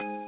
you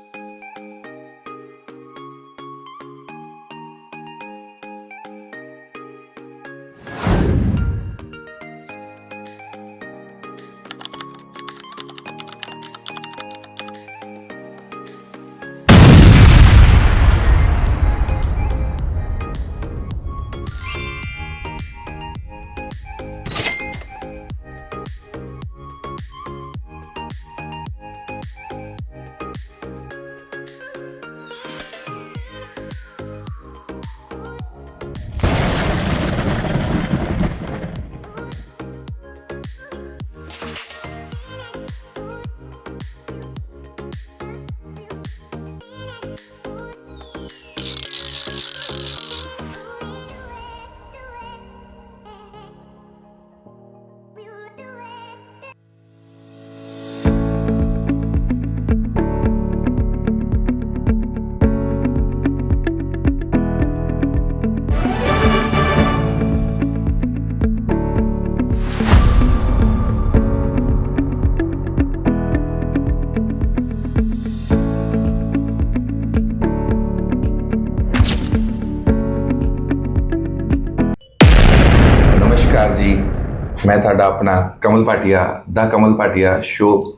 ਤੁਹਾਡਾ ਆਪਣਾ ਕਮਲ ਭਾਟੀਆ ਦਾ ਕਮਲ ਭਾਟੀਆ ਸ਼ੋ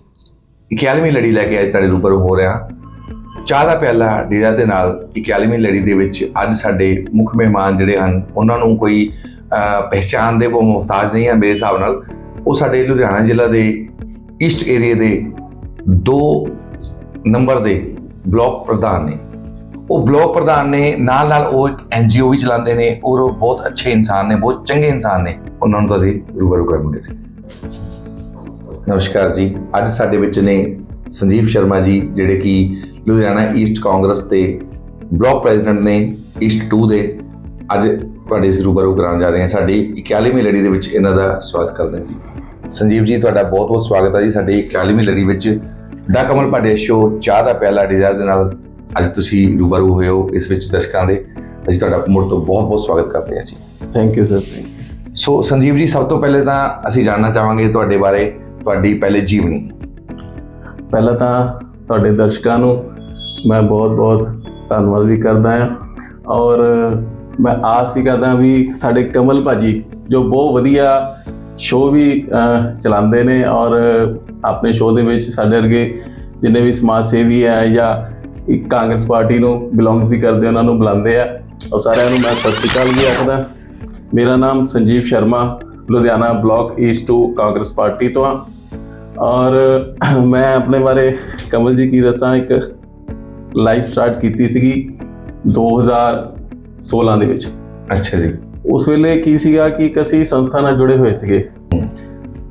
91ਵੀਂ ਲੜੀ ਲੈ ਕੇ ਅੱਜ ਤੁਹਾਡੇ ਰੂਬਰੂ ਹੋ ਰਿਹਾ। ਚਾਹ ਦਾ ਪਿਆਲਾ ਡੇਰਾ ਦੇ ਨਾਲ 91ਵੀਂ ਲੜੀ ਦੇ ਵਿੱਚ ਅੱਜ ਸਾਡੇ ਮੁੱਖ ਮਹਿਮਾਨ ਜਿਹੜੇ ਹਨ ਉਹਨਾਂ ਨੂੰ ਕੋਈ ਅਹ, ਪਹਿਚਾਣ ਦੇ ਉਹ ਮੁਹਤਾਜ ਨਹੀਂ ਹੈ ਮੇਰੇ ਹਿਸਾਬ ਨਾਲ। ਉਹ ਸਾਡੇ ਲੁਧਿਆਣਾ ਜ਼ਿਲ੍ਹਾ ਦੇ ਈਸਟ ਏਰੀਆ ਦੇ ਦੋ ਨੰਬਰ ਦੇ ਬਲਾਕ ਪ੍ਰਧਾਨ ਨੇ। ਉਹ ਬਲਾਕ ਪ੍ਰਧਾਨ ਨੇ, ਨਾਲ ਨਾਲ ਉਹ ਇੱਕ ਐਨਜੀਓ ਵੀ ਚਲਾਉਂਦੇ ਨੇ, ਔਰ ਉਹ ਬਹੁਤ ਅੱਛੇ ਇਨਸਾਨ ਨੇ, ਬਹੁਤ ਚੰਗੇ ਇਨਸਾਨ ਨੇ, ਉਹਨਾਂ ਨੂੰ ਤਾਂ ਅਸੀਂ ਰੂਬਰੂ ਕਰਾਂਗੇ ਸੀ। ਨਮਸਕਾਰ ਜੀ, ਅੱਜ ਸਾਡੇ ਵਿੱਚ ਨੇ ਸੰਜੀਵ ਸ਼ਰਮਾ ਜੀ, ਜਿਹੜੇ ਕਿ ਲੁਧਿਆਣਾ ਈਸਟ ਕਾਂਗਰਸ ਦੇ ਬਲਾਕ ਪ੍ਰੈਜ਼ੀਡੈਂਟ ਨੇ ਈਸਟ 2 ਦੇ। ਅੱਜ ਤੁਹਾਡੇ ਇਸ ਰੂਬਰੂ ਕਰਾਉਣ ਜਾ ਰਹੇ ਹਾਂ। ਸਾਡੀ 41ਵੀਂ ਲੜੀ ਦੇ ਵਿੱਚ ਇਹਨਾਂ ਦਾ ਸਵਾਗਤ ਕਰਦੇ ਹਾਂ ਜੀ। ਸੰਜੀਵ ਜੀ, ਤੁਹਾਡਾ ਬਹੁਤ ਬਹੁਤ ਸਵਾਗਤ ਹੈ ਜੀ। ਸਾਡੀ 41ਵੀਂ ਲੜੀ ਵਿੱਚ ਦਾ ਕਮਲ ਪਾਡੇ ਸ਼ੋ ਚਾਹ ਦਾ ਪਿਆਲਾ ਡਿਜ਼ਾਇਰ ਦੇ ਨਾਲ ਅੱਜ ਤੁਸੀਂ ਰੂਬਰੂ ਹੋਏ ਹੋ ਇਸ ਵਿੱਚ ਦਰਸ਼ਕਾਂ ਦੇ। ਅਸੀਂ ਤੁਹਾਡਾ ਮੁੜ ਤੋਂ ਬਹੁਤ ਬਹੁਤ ਸਵਾਗਤ ਕਰਦੇ ਹਾਂ ਜੀ। Thank you sir so Sanjeev ji ਸਭ ਤੋਂ ਪਹਿਲੇ ਤਾਂ ਅਸੀਂ ਜਾਣਨਾ ਚਾਹਾਂਗੇ ਤੁਹਾਡੇ ਬਾਰੇ ਤੁਹਾਡੀ ਪਹਿਲੇ ਜੀਵਨੀ। ਪਹਿਲਾਂ ਤਾਂ ਤੁਹਾਡੇ ਦਰਸ਼ਕਾਂ ਨੂੰ ਮੈਂ ਬਹੁਤ-ਬਹੁਤ ਧੰਨਵਾਦ ਵੀ ਕਰਦਾ ਹਾਂ। ਔਰ ਮੈਂ ਆਸ ਵੀ ਕਰਦਾ ਵੀ ਸਾਡੇ ਕਮਲ ਭਾਜੀ ਜੋ ਬਹੁਤ ਵਧੀਆ ਸ਼ੋਅ ਵੀ ਚਲਾਉਂਦੇ ਨੇ ਔਰ ਆਪਣੇ ਸ਼ੋਅ ਦੇ ਵਿੱਚ ਸਾਡੇ ਵਰਗੇ ਜਿੰਨੇ ਵੀ ਸਮਾਜ ਸੇਵੀ ਹੈ ਜਾਂ ਇੱਕ ਕਾਂਗਰਸ ਪਾਰਟੀ ਨੂੰ ਬਿਲੋਂਗ ਵੀ ਕਰਦੇ ਉਹਨਾਂ ਨੂੰ ਬੁਲਾਉਂਦੇ ਆ। ਔਰ ਸਾਰਿਆਂ ਨੂੰ ਮੈਂ ਸਤਿ ਸ਼੍ਰੀ ਅਕਾਲ ਵੀ ਆਖਦਾ। ਮੇਰਾ ਨਾਮ Sanjeev Sharma Ludhiana block east 2 Congress party ਤੋਂ ਹਾਂ। ਔਰ ਮੈਂ ਆਪਣੇ ਬਾਰੇ ਕਮਲ ਜੀ ਕੀ ਦੱਸਾਂ ਇੱਕ ਲਾਈਫ ਸਟਾਰਟ ਕੀਤੀ ਸੀਗੀ 2016 ਦੇ ਵਿੱਚ। ਅੱਛਾ ਜੀ। ਉਸ ਵੇਲੇ ਕੀ ਸੀਗਾ ਕਿ ਇੱਕ ਅਸੀਂ ਸੰਸਥਾ ਨਾਲ ਜੁੜੇ ਹੋਏ ਸੀਗੇ।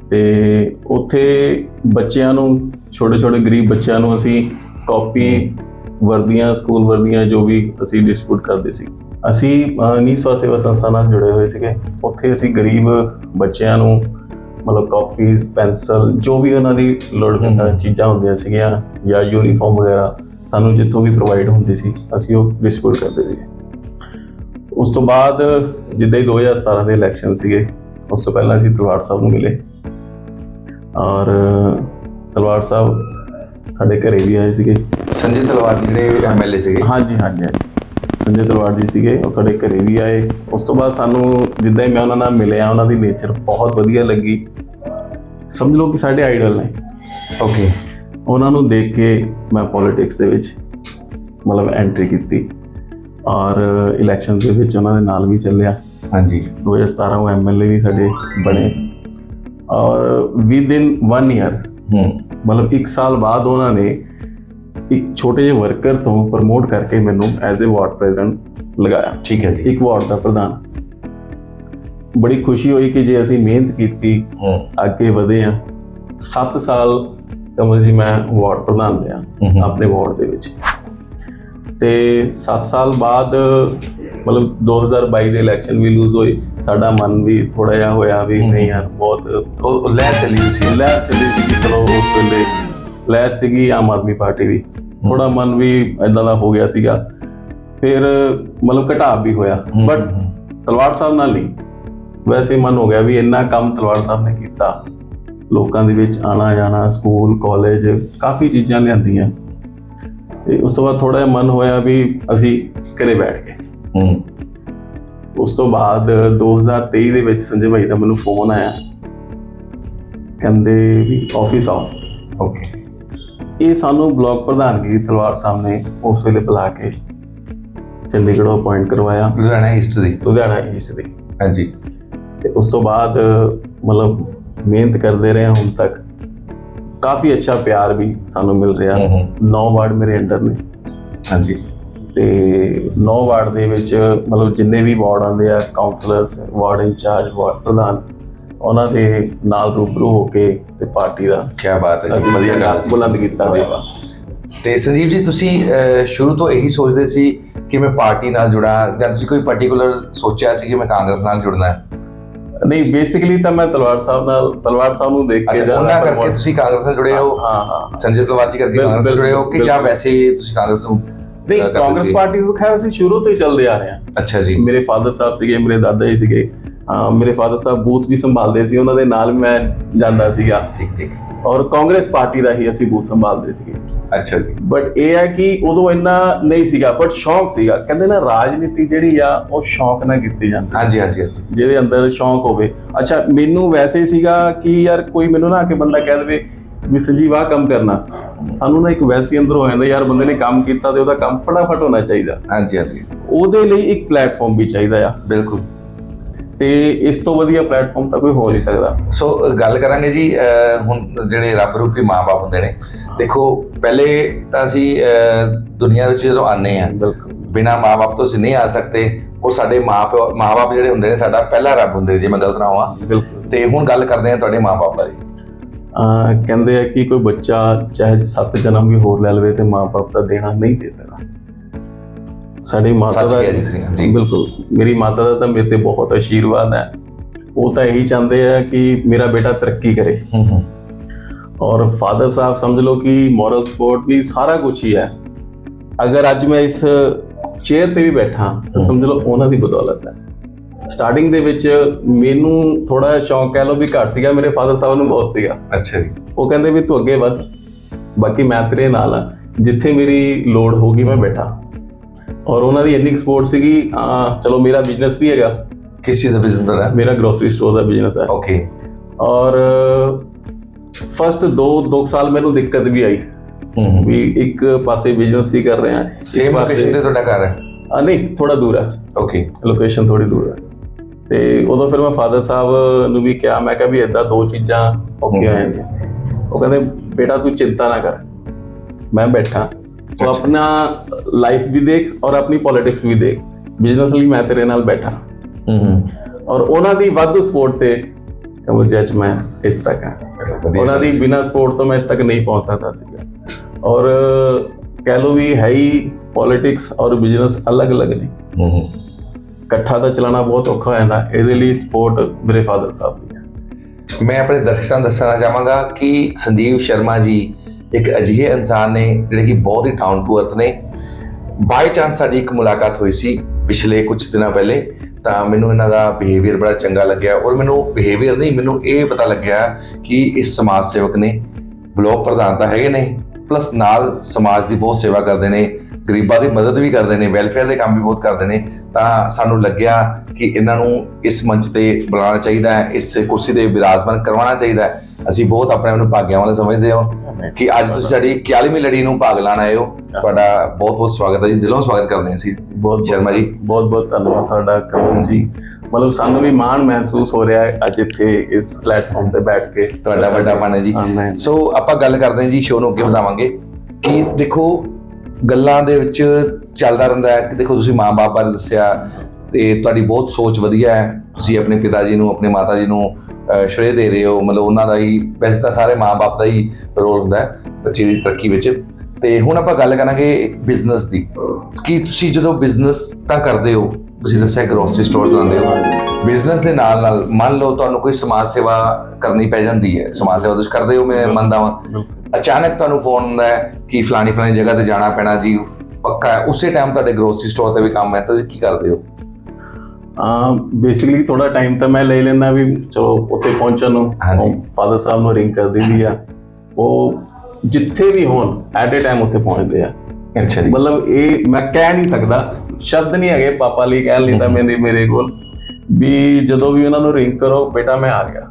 ਤੇ ਉੱਥੇ ਬੱਚਿਆਂ ਨੂੰ ਛੋਟੇ ਛੋਟੇ ਗਰੀਬ ਬੱਚਿਆਂ ਨੂੰ ਅਸੀਂ ਕਾਪੀ ਵਰਦੀਆਂ ਸਕੂਲ ਵਰਦੀਆਂ ਜੋ ਵੀ ਅਸੀਂ ਡਿਸਟ੍ਰੀਬਿਊਟ ਕਰਦੇ ਸੀ। ਅਸੀਂ ਨੀਂਹ ਸਵਾ ਸੇਵਾ ਸੰਸਥਾ ਨਾਲ ਜੁੜੇ ਹੋਏ ਸੀਗੇ। ਉੱਥੇ ਅਸੀਂ ਗਰੀਬ ਬੱਚਿਆਂ ਨੂੰ ਮਤਲਬ ਕਾਪੀਜ਼ ਪੈਨਸਲ ਜੋ ਵੀ ਉਹਨਾਂ ਦੀ ਲੋੜ ਹਮ। ਚੀਜ਼ਾਂ ਹੁੰਦੀਆਂ ਸੀਗੀਆਂ ਜਾਂ ਯੂਨੀਫਾਰਮ ਵਗੈਰਾ ਸਾਨੂੰ ਜਿੱਥੋਂ ਵੀ ਪ੍ਰੋਵਾਈਡ ਹੁੰਦੀ ਸੀ ਅਸੀਂ ਉਹ ਡਿਸਟ੍ਰੀਬਿਊਟ ਕਰਦੇ ਸੀਗੇ। ਉਸ ਤੋਂ ਬਾਅਦ ਜਿੱਦਾਂ ਹੀ 2017 ਦੇ ਇਲੈਕਸ਼ਨ ਸੀਗੇ ਉਸ ਤੋਂ ਪਹਿਲਾਂ ਅਸੀਂ ਤਲਵਾਰ ਸਾਹਿਬ ਨੂੰ ਮਿਲੇ। ਔਰ ਤਲਵਾਰ ਸਾਹਿਬ ਸਾਡੇ ਘਰੇ ਵੀ ਆਏ ਸੀਗੇ। ਸੰਜੇ ਤਲਵਾਰ ਜੀ ਜਿਹੜੇ ਐਮਐਲਏ ਸੀਗੇ। ਹਾਂਜੀ ਹਾਂਜੀ ਹਾਂਜੀ। ਸੰਜੇ ਤਲਵਾਰ ਜੀ ਸੀਗੇ ਉਹ ਸਾਡੇ ਘਰੇ ਵੀ ਆਏ। ਉਸ ਤੋਂ ਬਾਅਦ ਸਾਨੂੰ ਜਿੱਦਾਂ ਹੀ ਮੈਂ ਉਹਨਾਂ ਨਾਲ ਮਿਲਿਆ ਉਹਨਾਂ ਦੀ ਨੇਚਰ ਬਹੁਤ ਵਧੀਆ ਲੱਗੀ। ਸਮਝ ਲਓ ਕਿ ਸਾਡੇ ਆਈਡਲ ਨੇ। ਓਕੇ ਉਹਨਾਂ ਨੂੰ ਦੇਖ ਕੇ ਮੈਂ ਪੋਲਿਟਿਕਸ ਦੇ ਵਿੱਚ ਮਤਲਬ ਐਂਟਰੀ ਕੀਤੀ ਔਰ ਇਲੈਕਸ਼ਨ ਦੇ ਵਿੱਚ ਉਹਨਾਂ ਦੇ ਨਾਲ ਵੀ ਚੱਲਿਆ। ਹਾਂਜੀ। 2017 ਉਹ ਐਮਐਲਏ ਵੀ ਸਾਡੇ ਬਣੇ। ਔਰ ਵਿਦ ਇਨ 1 ਇਅਰ ਹੂੰ। ਮਤਲਬ 1 ਸਾਲ ਬਾਅਦ ਉਹਨਾਂ ਨੇ ਇੱਕ ਛੋਟੇ ਜਿਹੇ ਵਰਕਰ ਤੋਂ ਪ੍ਰਮੋਟ ਕਰਕੇ ਮੈਨੂੰ ਐਜ਼ ਅ ਵਾਰਡ ਪ੍ਰੈਜ਼ੀਡੈਂਟ ਲਗਾਇਆ। ਠੀਕ ਹੈ ਜੀ। ਇੱਕ ਵਾਰਡ ਦਾ ਪ੍ਰਧਾਨ। ਬੜੀ ਖੁਸ਼ੀ ਹੋਈ ਕਿ ਜੇ ਅਸੀਂ ਮਿਹਨਤ ਕੀਤੀ ਅੱਗੇ ਵਧੇ ਆ 7 ਸਾਲ ਕਮਲ ਜੀ ਮੈਂ ਵਾਰਡ ਪ੍ਰਧਾਨ ਰਿਹਾ। ਆਪਣੇ ਵਾਰਡ ਦੇ ਵਿੱਚ। ਤੇ 7 ਸਾਲ ਬਾਅਦ ਮਤਲਬ 2022 ਦੇ ਇਲੈਕਸ਼ਨ ਵੀ ਲੂਜ਼ ਹੋਏ। ਸਾਡਾ ਮਨ ਵੀ ਥੋੜਾ ਜਿਹਾ ਹੋਇਆ ਵੀ। ਨਹੀਂ ਯਾਰ ਬਹੁਤ ਉਹ ਉਹ ਲਹਿਰ ਚੱਲੀ ਸੀ। ਲਹਿਰ ਚੱਲੀ ਸੀ ਚਲੋ ਉਸ ਵੇਲੇ ਲਹਿਰ ਸੀਗੀ ਆਮ ਆਦਮੀ ਪਾਰਟੀ ਦੀ। ਥੋੜਾ ਮਨ ਵੀ ਇਦਾਂ ਦਾ ਹੋ ਗਿਆ ਸੀਗਾ। ਫਿਰ ਮਤਲਬ ਘਟਾਵ ਵੀ ਹੋਇਆ। ਬਟ ਤਲਵਾਰ ਸਾਹਿਬ ਨਾਲ ਨਹੀਂ। ਵੈਸੇ ਮਨ ਹੋ ਗਿਆ ਵੀ ਇੰਨਾ ਕੰਮ ਤਲਵਾਰ ਸਾਹਿਬ ਨੇ ਕੀਤਾ। ਲੋਕਾਂ ਦੇ ਵਿੱਚ ਆਣਾ ਜਾਣਾ ਸਕੂਲ ਕਾਲਜ ਕਾਫੀ ਚੀਜ਼ਾਂ ਲਿਆਂਦੀਆਂ। ਤੇ ਉਸ ਤੋਂ ਬਾਅਦ ਥੋੜਾ ਜਿਹਾ ਮਨ ਹੋਇਆ ਵੀ ਅਸੀਂ ਘਰੇ ਬੈਠ ਗਏ। ਹੂੰ। ਉਸ ਤੋਂ ਬਾਅਦ 2023 ਦੇ ਵਿੱਚ ਸੰਜੇ ਭਾਈ ਦਾ ਮੈਨੂੰ ਫੋਨ ਆਇਆ। ਕਹਿੰਦੇ ਵੀ ਆਫਿਸ ਆਓ। ਓਕੇ ਇਹ ਸਾਨੂੰ ਬਲਾਕ ਪ੍ਰਧਾਨਗੀ ਤਲਵਾਰ ਸਾਹਿਬ ਨੇ ਉਸ ਵੇਲੇ ਬੁਲਾ ਕੇ ਚੰਡੀਗੜ੍ਹੋਂ ਅਪਾਇੰਟ ਕਰਵਾਇਆ। ਲੁਧਿਆਣਾ ਈਸਟ ਦੀ। ਲੁਧਿਆਣਾ ਈਸਟ ਦੀ। ਹਾਂਜੀ। ਤੇ ਉਸ ਤੋਂ ਬਾਅਦ ਮਤਲਬ ਮਿਹਨਤ ਕਰਦੇ ਰਹੇ ਹੁਣ ਤੱਕ। ਕਾਫੀ ਅੱਛਾ ਪਿਆਰ ਵੀ ਸਾਨੂੰ ਮਿਲ ਰਿਹਾ। 9 ਵਾਰਡ ਮੇਰੇ ਅੰਡਰ ਨੇ। ਹਾਂਜੀ। ਤੇ 9 ਵਾਰਡ ਦੇ ਵਿੱਚ ਮਤਲਬ ਜਿੰਨੇ ਵੀ ਵਾਰਡ ਆਉਂਦੇ ਆ ਕਾਉਂਸਲਰਸ ਵਾਰਡ ਇੰਚਾਰਜ ਵਾਰਡ ਪ੍ਰਧਾਨ ਉਹਨਾਂ ਦੇ ਨਾਲ ਰੂਬਰੂ ਹੋ ਕੇ ਤੇ ਪਾਰਟੀ ਦਾ ਕੀ ਬਾਤ ਹੈ ਜੀ ਵਧੀਆ ਗੱਲ ਬੁਲੰਦ ਕੀਤਾ ਹੋਇਆ। ਤੇ ਸੰਜੀਵ ਜੀ ਤੁਸੀਂ ਸ਼ੁਰੂ ਤੋਂ ਇਹੀ ਸੋਚਦੇ ਸੀ ਕਿ ਮੈਂ ਪਾਰਟੀ ਨਾਲ ਜੁੜਾ ਜਾਂ ਤੁਸੀਂ ਕੋਈ ਪਾਰਟਿਕੂਲਰ ਸੋਚਿਆ ਸੀ ਕਿ ਮੈਂ ਕਾਂਗਰਸ ਨਾਲ ਜੁੜਨਾ ਹੈ? ਨਹੀਂ ਬੇਸਿਕਲੀ ਤਾਂ ਮੈਂ ਤਲਵਾਰ ਸਾਹਿਬ ਨਾਲ ਤਲਵਾਰ ਸਾਹਿਬ ਨੂੰ ਦੇਖ ਕੇ ਉਹਨਾਂ ਕਰਕੇ ਤੁਸੀਂ ਕਾਂਗਰਸ ਨਾਲ ਜੁੜੇ ਹੋ? ਹਾਂ ਹਾਂ ਸੰਜੇ ਤਲਵਾਰ ਜੀ ਕਰਕੇ ਕਾਂਗਰਸ ਨਾਲ ਜੁੜੇ ਹੋ ਕਿ ਜਾਂ। ਵੈਸੇ ਤੁਸੀਂ ਕਾਂਗਰਸ ਨੂੰ ਨਹੀਂ ਕਾਂਗਰਸ? ਪਾਰਟੀ ਤੋਂ ਖੈਰ ਅਸੀਂ ਸ਼ੁਰੂ ਤੋਂ ਹੀ ਚੱਲਦੇ ਆ ਰਹੇ ਹਾਂ। ਅੱਛਾ ਜੀ। ਮੇਰੇ ਫਾਦਰ ਸਾਹਿਬ ਸੀਗੇ ਮੇਰੇ ਦਾਦਾ ਜੀ ਸੀਗੇ। ਮੇਰੇ ਫਾਦਰ ਸਾਹਿਬ ਬੂਥ ਵੀ ਸੰਭਾਲਦੇ ਸੀ ਉਹਨਾਂ ਦੇ ਨਾਲ ਮੈਂ ਜਾਂਦਾ ਸੀਗਾ। ਠੀਕ ਠੀਕ। ਔਰ ਕਾਂਗਰਸ ਪਾਰਟੀ ਦਾ ਹੀ ਅਸੀਂ ਬੂਥ ਸੰਭਾਲਦੇ ਸੀਗੇ। ਅੱਛਾ ਜੀ। ਬਟ ਇਹ ਹੈ ਕਿ ਉਦੋਂ ਇੰਨਾ ਨਹੀਂ ਸੀਗਾ ਬਟ ਸ਼ੌਂਕ ਸੀਗਾ। ਕਹਿੰਦੇ ਨਾ ਰਾਜਨੀਤੀ ਜਿਹੜੀ ਆ ਉਹ ਸ਼ੌਂਕ ਨਾਲ ਕੀਤੀ ਜਾਂਦੀ। ਹਾਂਜੀ ਹਾਂਜੀ ਹਾਂਜੀ। ਜਿਹਦੇ ਅੰਦਰ ਸ਼ੌਂਕ ਹੋਵੇ। ਅੱਛਾ ਮੈਨੂੰ ਵੈਸੇ ਸੀਗਾ ਕਿ ਯਾਰ ਕੋਈ ਮੈਨੂੰ ਨਾ ਆ ਕੇ ਬੰਦਾ ਕਹਿ ਦੇਵੇ ਵੀ ਸੰਜੀਵ ਆਹ ਕੰਮ ਕਰਨਾ। ਸਾਨੂੰ ਨਾ ਇੱਕ ਵੈਸੇ ਅੰਦਰ ਹੋ ਜਾਂਦਾ ਯਾਰ ਬੰਦੇ ਨੇ ਕੰਮ ਕੀਤਾ ਤੇ ਉਹਦਾ ਕੰਮ ਫਟਾਫਟ ਹੋਣਾ ਚਾਹੀਦਾ। ਹਾਂਜੀ ਹਾਂਜੀ। ਉਹਦੇ ਲਈ ਇੱਕ ਪਲੇਟਫਾਰਮ ਵੀ ਚਾਹੀਦਾ ਆ। ਬਿਲਕੁਲ। ਤੇ ਇਸ ਤੋਂ ਵਧੀਆ ਪਲੇਟਫਾਰਮ ਤਾਂ ਕੋਈ ਹੋ ਨਹੀਂ ਸਕਦਾ। ਸੋ ਗੱਲ ਕਰਾਂਗੇ ਜੀ ਹੁਣ ਜਿਹੜੇ ਰੱਬ ਰੂਪੀ ਮਾਪੇ ਹੁੰਦੇ ਨੇ ਦੇਖੋ ਪਹਿਲੇ ਤਾਂ ਅਸੀਂ ਦੁਨੀਆ ਵਿੱਚ ਜਦੋਂ ਆਨੇ ਆ ਬਿਲਕੁਲ। ਬਿਨਾ ਮਾਪੇ ਤੋਂ ਅਸੀਂ ਨਹੀਂ ਆ ਸਕਦੇ ਉਹ ਸਾਡੇ ਮਾਪੇ ਮਾਪੇ ਜਿਹੜੇ ਹੁੰਦੇ ਨੇ ਸਾਡਾ ਪਹਿਲਾ ਰੱਬ ਹੁੰਦੇ ਜੇ ਮੈਂ ਗਲਤ ਨਾ ਹੋਵਾਂ ਤੇ ਹੁਣ ਗੱਲ ਕਰਦੇ ਆ ਤੁਹਾਡੇ ਮਾਪੇ ਬਾਰੇ। ਆ ਕਹਿੰਦੇ ਆ ਕਿ ਕੋਈ ਬੱਚਾ ਚਾਹੇ ਸੱਤ ਜਨਮ ਵੀ ਹੋਰ ਲੈ ਲਵੇ ਤੇ ਮਾਪੇ ਦਾ ਦੇਣਾ ਨਹੀਂ ਦੇ ਸਕਦਾ। ਸਾਡੀ ਮਾਤਾ ਦਾ ਜੀ। ਬਿਲਕੁਲ। ਮੇਰੀ ਮਾਤਾ ਦਾ ਤਾਂ ਮੇਰੇ ਤੇ ਬਹੁਤ ਆਸ਼ੀਰਵਾਦ ਹੈ। ਉਹ ਤਾਂ ਇਹੀ ਚਾਹੁੰਦੇ ਆ ਕਿ ਮੇਰਾ ਬੇਟਾ ਤਰੱਕੀ ਕਰੇ। ਹੂੰ ਹੂੰ। ਔਰ ਫਾਦਰ ਸਾਹਿਬ ਸਮਝ ਲਓ ਕਿ ਮੋਰਲ ਸਪੋਰਟ ਵੀ ਸਾਰਾ ਕੁਝ ਹੀ ਹੈ। ਅਗਰ ਅੱਜ ਮੈਂ ਇਸ ਚੇਅਰ ਤੇ ਵੀ ਬੈਠਾ ਤਾਂ ਸਮਝ ਲਓ ਉਹਨਾਂ ਦੀ ਬਦੌਲਤ ਹੈ। ਸਟਾਰਟਿੰਗ ਦੇ ਵਿੱਚ ਮੈਨੂੰ ਥੋੜਾ ਜਿਹਾ ਸ਼ੌਂਕ ਕਹਿ ਲਓ ਵੀ ਘੱਟ ਸੀਗਾ ਮੇਰੇ ਫਾਦਰ ਸਾਹਿਬ ਨੂੰ ਬਹੁਤ ਸੀਗਾ। ਅੱਛਾ ਜੀ। ਉਹ ਕਹਿੰਦੇ ਵੀ ਤੂੰ ਅੱਗੇ ਵੱਧ ਬਾਕੀ ਮੈਂ ਤੇਰੇ ਨਾਲ ਆ ਜਿੱਥੇ ਮੇਰੀ ਲੋੜ ਹੋਗੀ ਮੈਂ ਬੈਠਾ। ਔਰ ਉਹਨਾਂ ਦੀ ਇੰਨੀ ਸਪੋਰਟ ਸੀਗੀ ਆ, ਚਲੋ ਮੇਰਾ ਬਿਜ਼ਨਸ ਵੀ ਹੈਗਾ। ਕਿਸ ਚੀਜ਼ ਦਾ ਬਿਜ਼ਨਸ ਤੁਹਾਡਾ? ਮੇਰਾ ਗਰੋਸਰੀ ਸਟੋਰ ਦਾ ਬਿਜ਼ਨਸ ਹੈ। ਓਕੇ ਔਰ ਫਸਟ 2 2 ਸਾਲ ਮੈਨੂੰ ਦਿੱਕਤ ਵੀ ਆਈ। ਹੂੰ ਹੂੰ। ਵੀ ਇੱਕ ਪਾਸੇ ਬਿਜ਼ਨਸ ਵੀ ਕਰ ਰਹੇ ਹਾਂ ਸੇਮ ਲੋਕੇਸ਼ਨ ਤੇ ਤੁਹਾਡਾ ਘਰ ਹੈ? ਆ ਨਹੀਂ ਥੋੜਾ ਦੂਰ ਹੈ। ਓਕੇ ਲੋਕੇਸ਼ਨ ਥੋੜੀ ਦੂਰ ਹੈ। ਤੇ ਉਦੋਂ ਫਿਰ ਮੈਂ ਫਾਦਰ ਸਾਹਿਬ ਨੂੰ ਵੀ ਕਿਹਾ ਮੈਂ ਕਿਹਾ ਵੀ ਇਦਾਂ ਦੋ ਚੀਜ਼ਾਂ ਔਖੀਆਂ ਹੋ। ਜਾਂਦੀਆਂ। ਉਹ ਕਹਿੰਦੇ ਬੇਟਾ ਤੂੰ ਚਿੰਤਾ ਨਾ ਕਰ। ਮੈਂ ਬੈਠਾ। ਅੱਛਾ। ਆਪਣਾ ਲਾਈਫ ਵੀ ਦੇਖ ਔਰ ਆਪਣੀ ਪੋਲਿਟਿਕਸ ਵੀ ਦੇਖ। ਬਿਜ਼ਨਸ ਲਈ ਮੈਂ ਤੇਰੇ ਨਾਲ ਬੈਠਾ। ਹੂੰ ਔਰ ਉਹਨਾਂ ਦੀ ਵਾਧੂ ਸਪੋਰਟ ਤੇ ਕਮਲ ਚ ਮੈਂ ਇੱਥੇ ਤੱਕ ਵਧੀਆ ਉਹਨਾਂ ਦੀ ਬਿਨਾਂ ਸਪੋਰਟ ਤੋਂ ਮੈਂ ਤੱਕ ਨਹੀਂ ਪਹੁੰਚ ਸਕਦਾ ਸੀਗਾ। ਔਰ ਕਹਿ ਲਓ ਵੀ ਹੈ ਹੀ ਪੋਲਿਟਿਕਸ ਔਰ ਬਿਜ਼ਨਸ ਅਲੱਗ-ਅਲੱਗ ਨੇ। ਹੂੰ ਇਕੱਠਾ ਤਾਂ ਚਲਾਉਣਾ ਬਹੁਤ ਔਖਾ ਹੋ ਜਾਂਦਾ। ਇਹਦੇ ਲਈ ਸਪੋਰਟ ਮੇਰੇ ਫਾਦਰ ਸਾਹਿਬ ਦੀ ਹੈ ਮੈਂ ਆਪਣੇ ਦਰਸ਼ਕਾਂ ਦੱਸਣਾ ਚਾਹਾਂਗਾ ਕਿ ਸੰਜੀਵ ਸ਼ਰਮਾ ਜੀ ਇੱਕ ਅਜਿਹੇ ਇਨਸਾਨ ਨੇ ਜਿਹੜੇ ਕਿ ਬਹੁਤ ਹੀ ਡਾਊਨ ਟੂ ਅਰਥ ਨੇ। ਬਾਈ ਚਾਂਸ ਸਾਡੀ ਇੱਕ ਮੁਲਾਕਾਤ ਹੋਈ ਸੀ ਪਿਛਲੇ ਕੁਝ ਦਿਨਾਂ ਪਹਿਲੇ, ਤਾਂ ਮੈਨੂੰ ਇਹਨਾਂ ਦਾ ਬਿਹੇਵੀਅਰ ਬੜਾ ਚੰਗਾ ਲੱਗਿਆ ਔਰ ਮੈਨੂੰ ਬਿਹੇਵੀਅਰ ਨਹੀਂ, ਮੈਨੂੰ ਇਹ ਪਤਾ ਲੱਗਿਆ ਕਿ ਇਸ ਸਮਾਜ ਸੇਵਕ ਨੇ ਬਲਾਕ ਪ੍ਰਧਾਨ ਤਾਂ ਹੈਗੇ ਨੇ ਪਲੱਸ ਨਾਲ ਸਮਾਜ ਦੀ ਬਹੁਤ ਸੇਵਾ ਕਰਦੇ ਨੇ ਗਰੀਬਾਂ ਦੀ ਮਦਦ ਵੀ ਕਰਦੇ ਨੇ ਵੈਲਫੇਅਰ ਦੇ ਕੰਮ ਵੀ ਬਹੁਤ ਕਰਦੇ ਨੇ ਤਾਂ ਸਾਨੂੰ ਲੱਗਿਆ ਕਿ ਇਹਨਾਂ ਨੂੰ ਇਸ ਮੰਚ ਤੇ ਬੁਲਾਉਣਾ ਚਾਹੀਦਾ ਹੈ ਇਸ ਕੁਰਸੀ ਤੇ ਵਿਰਾਜਮਾਨ ਕਰਵਾਉਣਾ ਚਾਹੀਦਾ ਹੈ। ਅਸੀਂ ਬਹੁਤ ਆਪਣੇ ਆਪ ਨੂੰ ਭਾਗਿਆ ਵਾਲੇ ਸਮਝਦੇ ਹਾਂ ਕਿ ਅੱਜ ਤੁਸੀਂ ਸਾਡੀ 41ਵੀਂ ਲੜੀ ਨੂੰ ਭਾਗ ਲਾਣ ਆਏ ਹੋ। ਤੁਹਾਡਾ ਬਹੁਤ ਬਹੁਤ ਸਵਾਗਤ ਹੈ ਜੀ ਦਿਲੋਂ ਸਵਾਗਤ ਕਰਦੇ ਹਾਂ ਅਸੀਂ। ਬਹੁਤ ਸ਼ਰਮਾ ਜੀ। ਬਹੁਤ ਬਹੁਤ ਧੰਨਵਾਦ ਤੁਹਾਡਾ ਕਮਲ ਜੀ। ਮਤਲਬ ਸਾਨੂੰ ਵੀ ਮਾਣ ਮਹਿਸੂਸ ਹੋ ਰਿਹਾ ਹੈ ਅੱਜ ਇੱਥੇ ਇਸ ਪਲੇਟਫਾਰਮ ਤੇ ਬੈਠ ਕੇ। ਤੁਹਾਡਾ ਵੱਡਾ ਮਾਣ ਹੈ ਜੀ। ਸੋ ਆਪਾਂ ਗੱਲ ਕਰਦੇ ਹਾਂ ਜੀ ਸ਼ੋਅ ਨੂੰ ਅੱਗੇ ਵਧਾਵਾਂਗੇ। ਕਿ ਦੇਖੋ ਗੱਲਾਂ ਦੇ ਵਿੱਚ ਚੱਲਦਾ ਰਹਿੰਦਾ ਹੈ ਕਿ ਦੇਖੋ ਤੁਸੀਂ ਮਾਂ-ਬਾਪ ਬਾਰੇ ਦੱਸਿਆ ਤੇ ਤੁਹਾਡੀ ਬਹੁਤ ਸੋਚ ਵਧੀਆ ਹੈ। ਤੁਸੀਂ ਆਪਣੇ ਪਿਤਾ ਜੀ ਨੂੰ ਆਪਣੇ ਮਾਤਾ ਜੀ ਨੂੰ ਅਹ, ਸ਼੍ਰੇ ਦੇ ਰਹੇ ਹੋ। ਮਤਲਬ ਉਹਨਾਂ ਦਾ ਹੀ ਵੈਸੇ ਤਾਂ ਸਾਰੇ ਮਾਂ-ਬਾਪ ਦਾ ਹੀ ਰੋਲ ਹੁੰਦਾ ਹੈ ਬੱਚੇ ਦੀ ਤਰੱਕੀ ਵਿੱਚ। ਤੇ ਹੁਣ ਆਪਾਂ ਗੱਲ ਕਰਾਂਗੇ ਬਿਜ਼ਨਸ ਦੀ। ਕਿ ਤੁਸੀਂ ਜਦੋਂ ਬਿਜ਼ਨਸ ਤਾਂ ਕਰਦੇ ਹੋ ਤੁਸੀਂ ਦੱਸਿਆ ਗਰੋਸਰੀ ਸਟੋਰਸ ਲਾਉਂਦੇ ਹੋ। ਬਿਜ਼ਨਸ ਦੇ ਨਾਲ ਨਾਲ ਮੰਨ ਲਓ ਤੁਹਾਨੂੰ ਕੋਈ ਸਮਾਜ ਸੇਵਾ ਕਰਨੀ ਪੈ ਜਾਂਦੀ ਹੈ। ਸਮਾਜ ਸੇਵਾ ਤੁਸੀਂ ਕਰਦੇ ਹੋ ਮੈਂ ਮੰਨਦਾ ਹਾਂ ਅਚਾਨਕ ਤੁਹਾਨੂੰ ਫੋਨ ਹੁੰਦਾ ਹੈ ਕਿ ਫਲਾਣੀ ਫਲਾਣੀ ਜਗ੍ਹਾ ਤੇ ਜਾਣਾ ਪੈਣਾ ਜੀ। ਪੱਕਾ ਹੈ ਉਸੇ ਟਾਈਮ ਤੁਹਾਡੇ ਗਰੋਸਰੀ ਸਟੋਰ ਤੇ ਵੀ ਕੰਮ ਹੈ ਤੁਸੀਂ ਕੀ ਕਰਦੇ ਹੋ? ਆ ਬੇਸਿਕਲੀ ਥੋੜਾ ਟਾਈਮ ਤਾਂ ਮੈਂ ਲੈ ਲੈਣਾ ਵੀ ਚਲੋ ਉੱਥੇ ਪਹੁੰਚਣ ਨੂੰ। ਫਾਦਰ ਸਾਹਿਬ ਨੂੰ ਰਿੰਗ ਕਰ ਦਿੰਦੀ ਆ। ਉਹ ਜਿੱਥੇ ਵੀ ਹੋਣ ਐਟ ਏ ਟਾਈਮ ਉੱਥੇ ਪਹੁੰਚਦੇ ਆ। ਅੱਛਾ ਜੀ। ਮਤਲਬ ਇਹ ਮੈਂ ਕਹਿ ਨਹੀਂ ਸਕਦਾ ਸ਼ਬਦ ਨਹੀਂ ਹੈਗੇ ਪਾਪਾ ਲਈ ਕਹਿਣ ਲਈ ਤਾਂ ਮੇਰੇ ਮੇਰੇ ਕੋਲ। ਵੀ ਜਦੋਂ ਵੀ ਉਹਨਾਂ ਨੂੰ ਰਿੰਗ ਕਰੋ ਬੇਟਾ ਮੈਂ ਆ ਗਿਆ।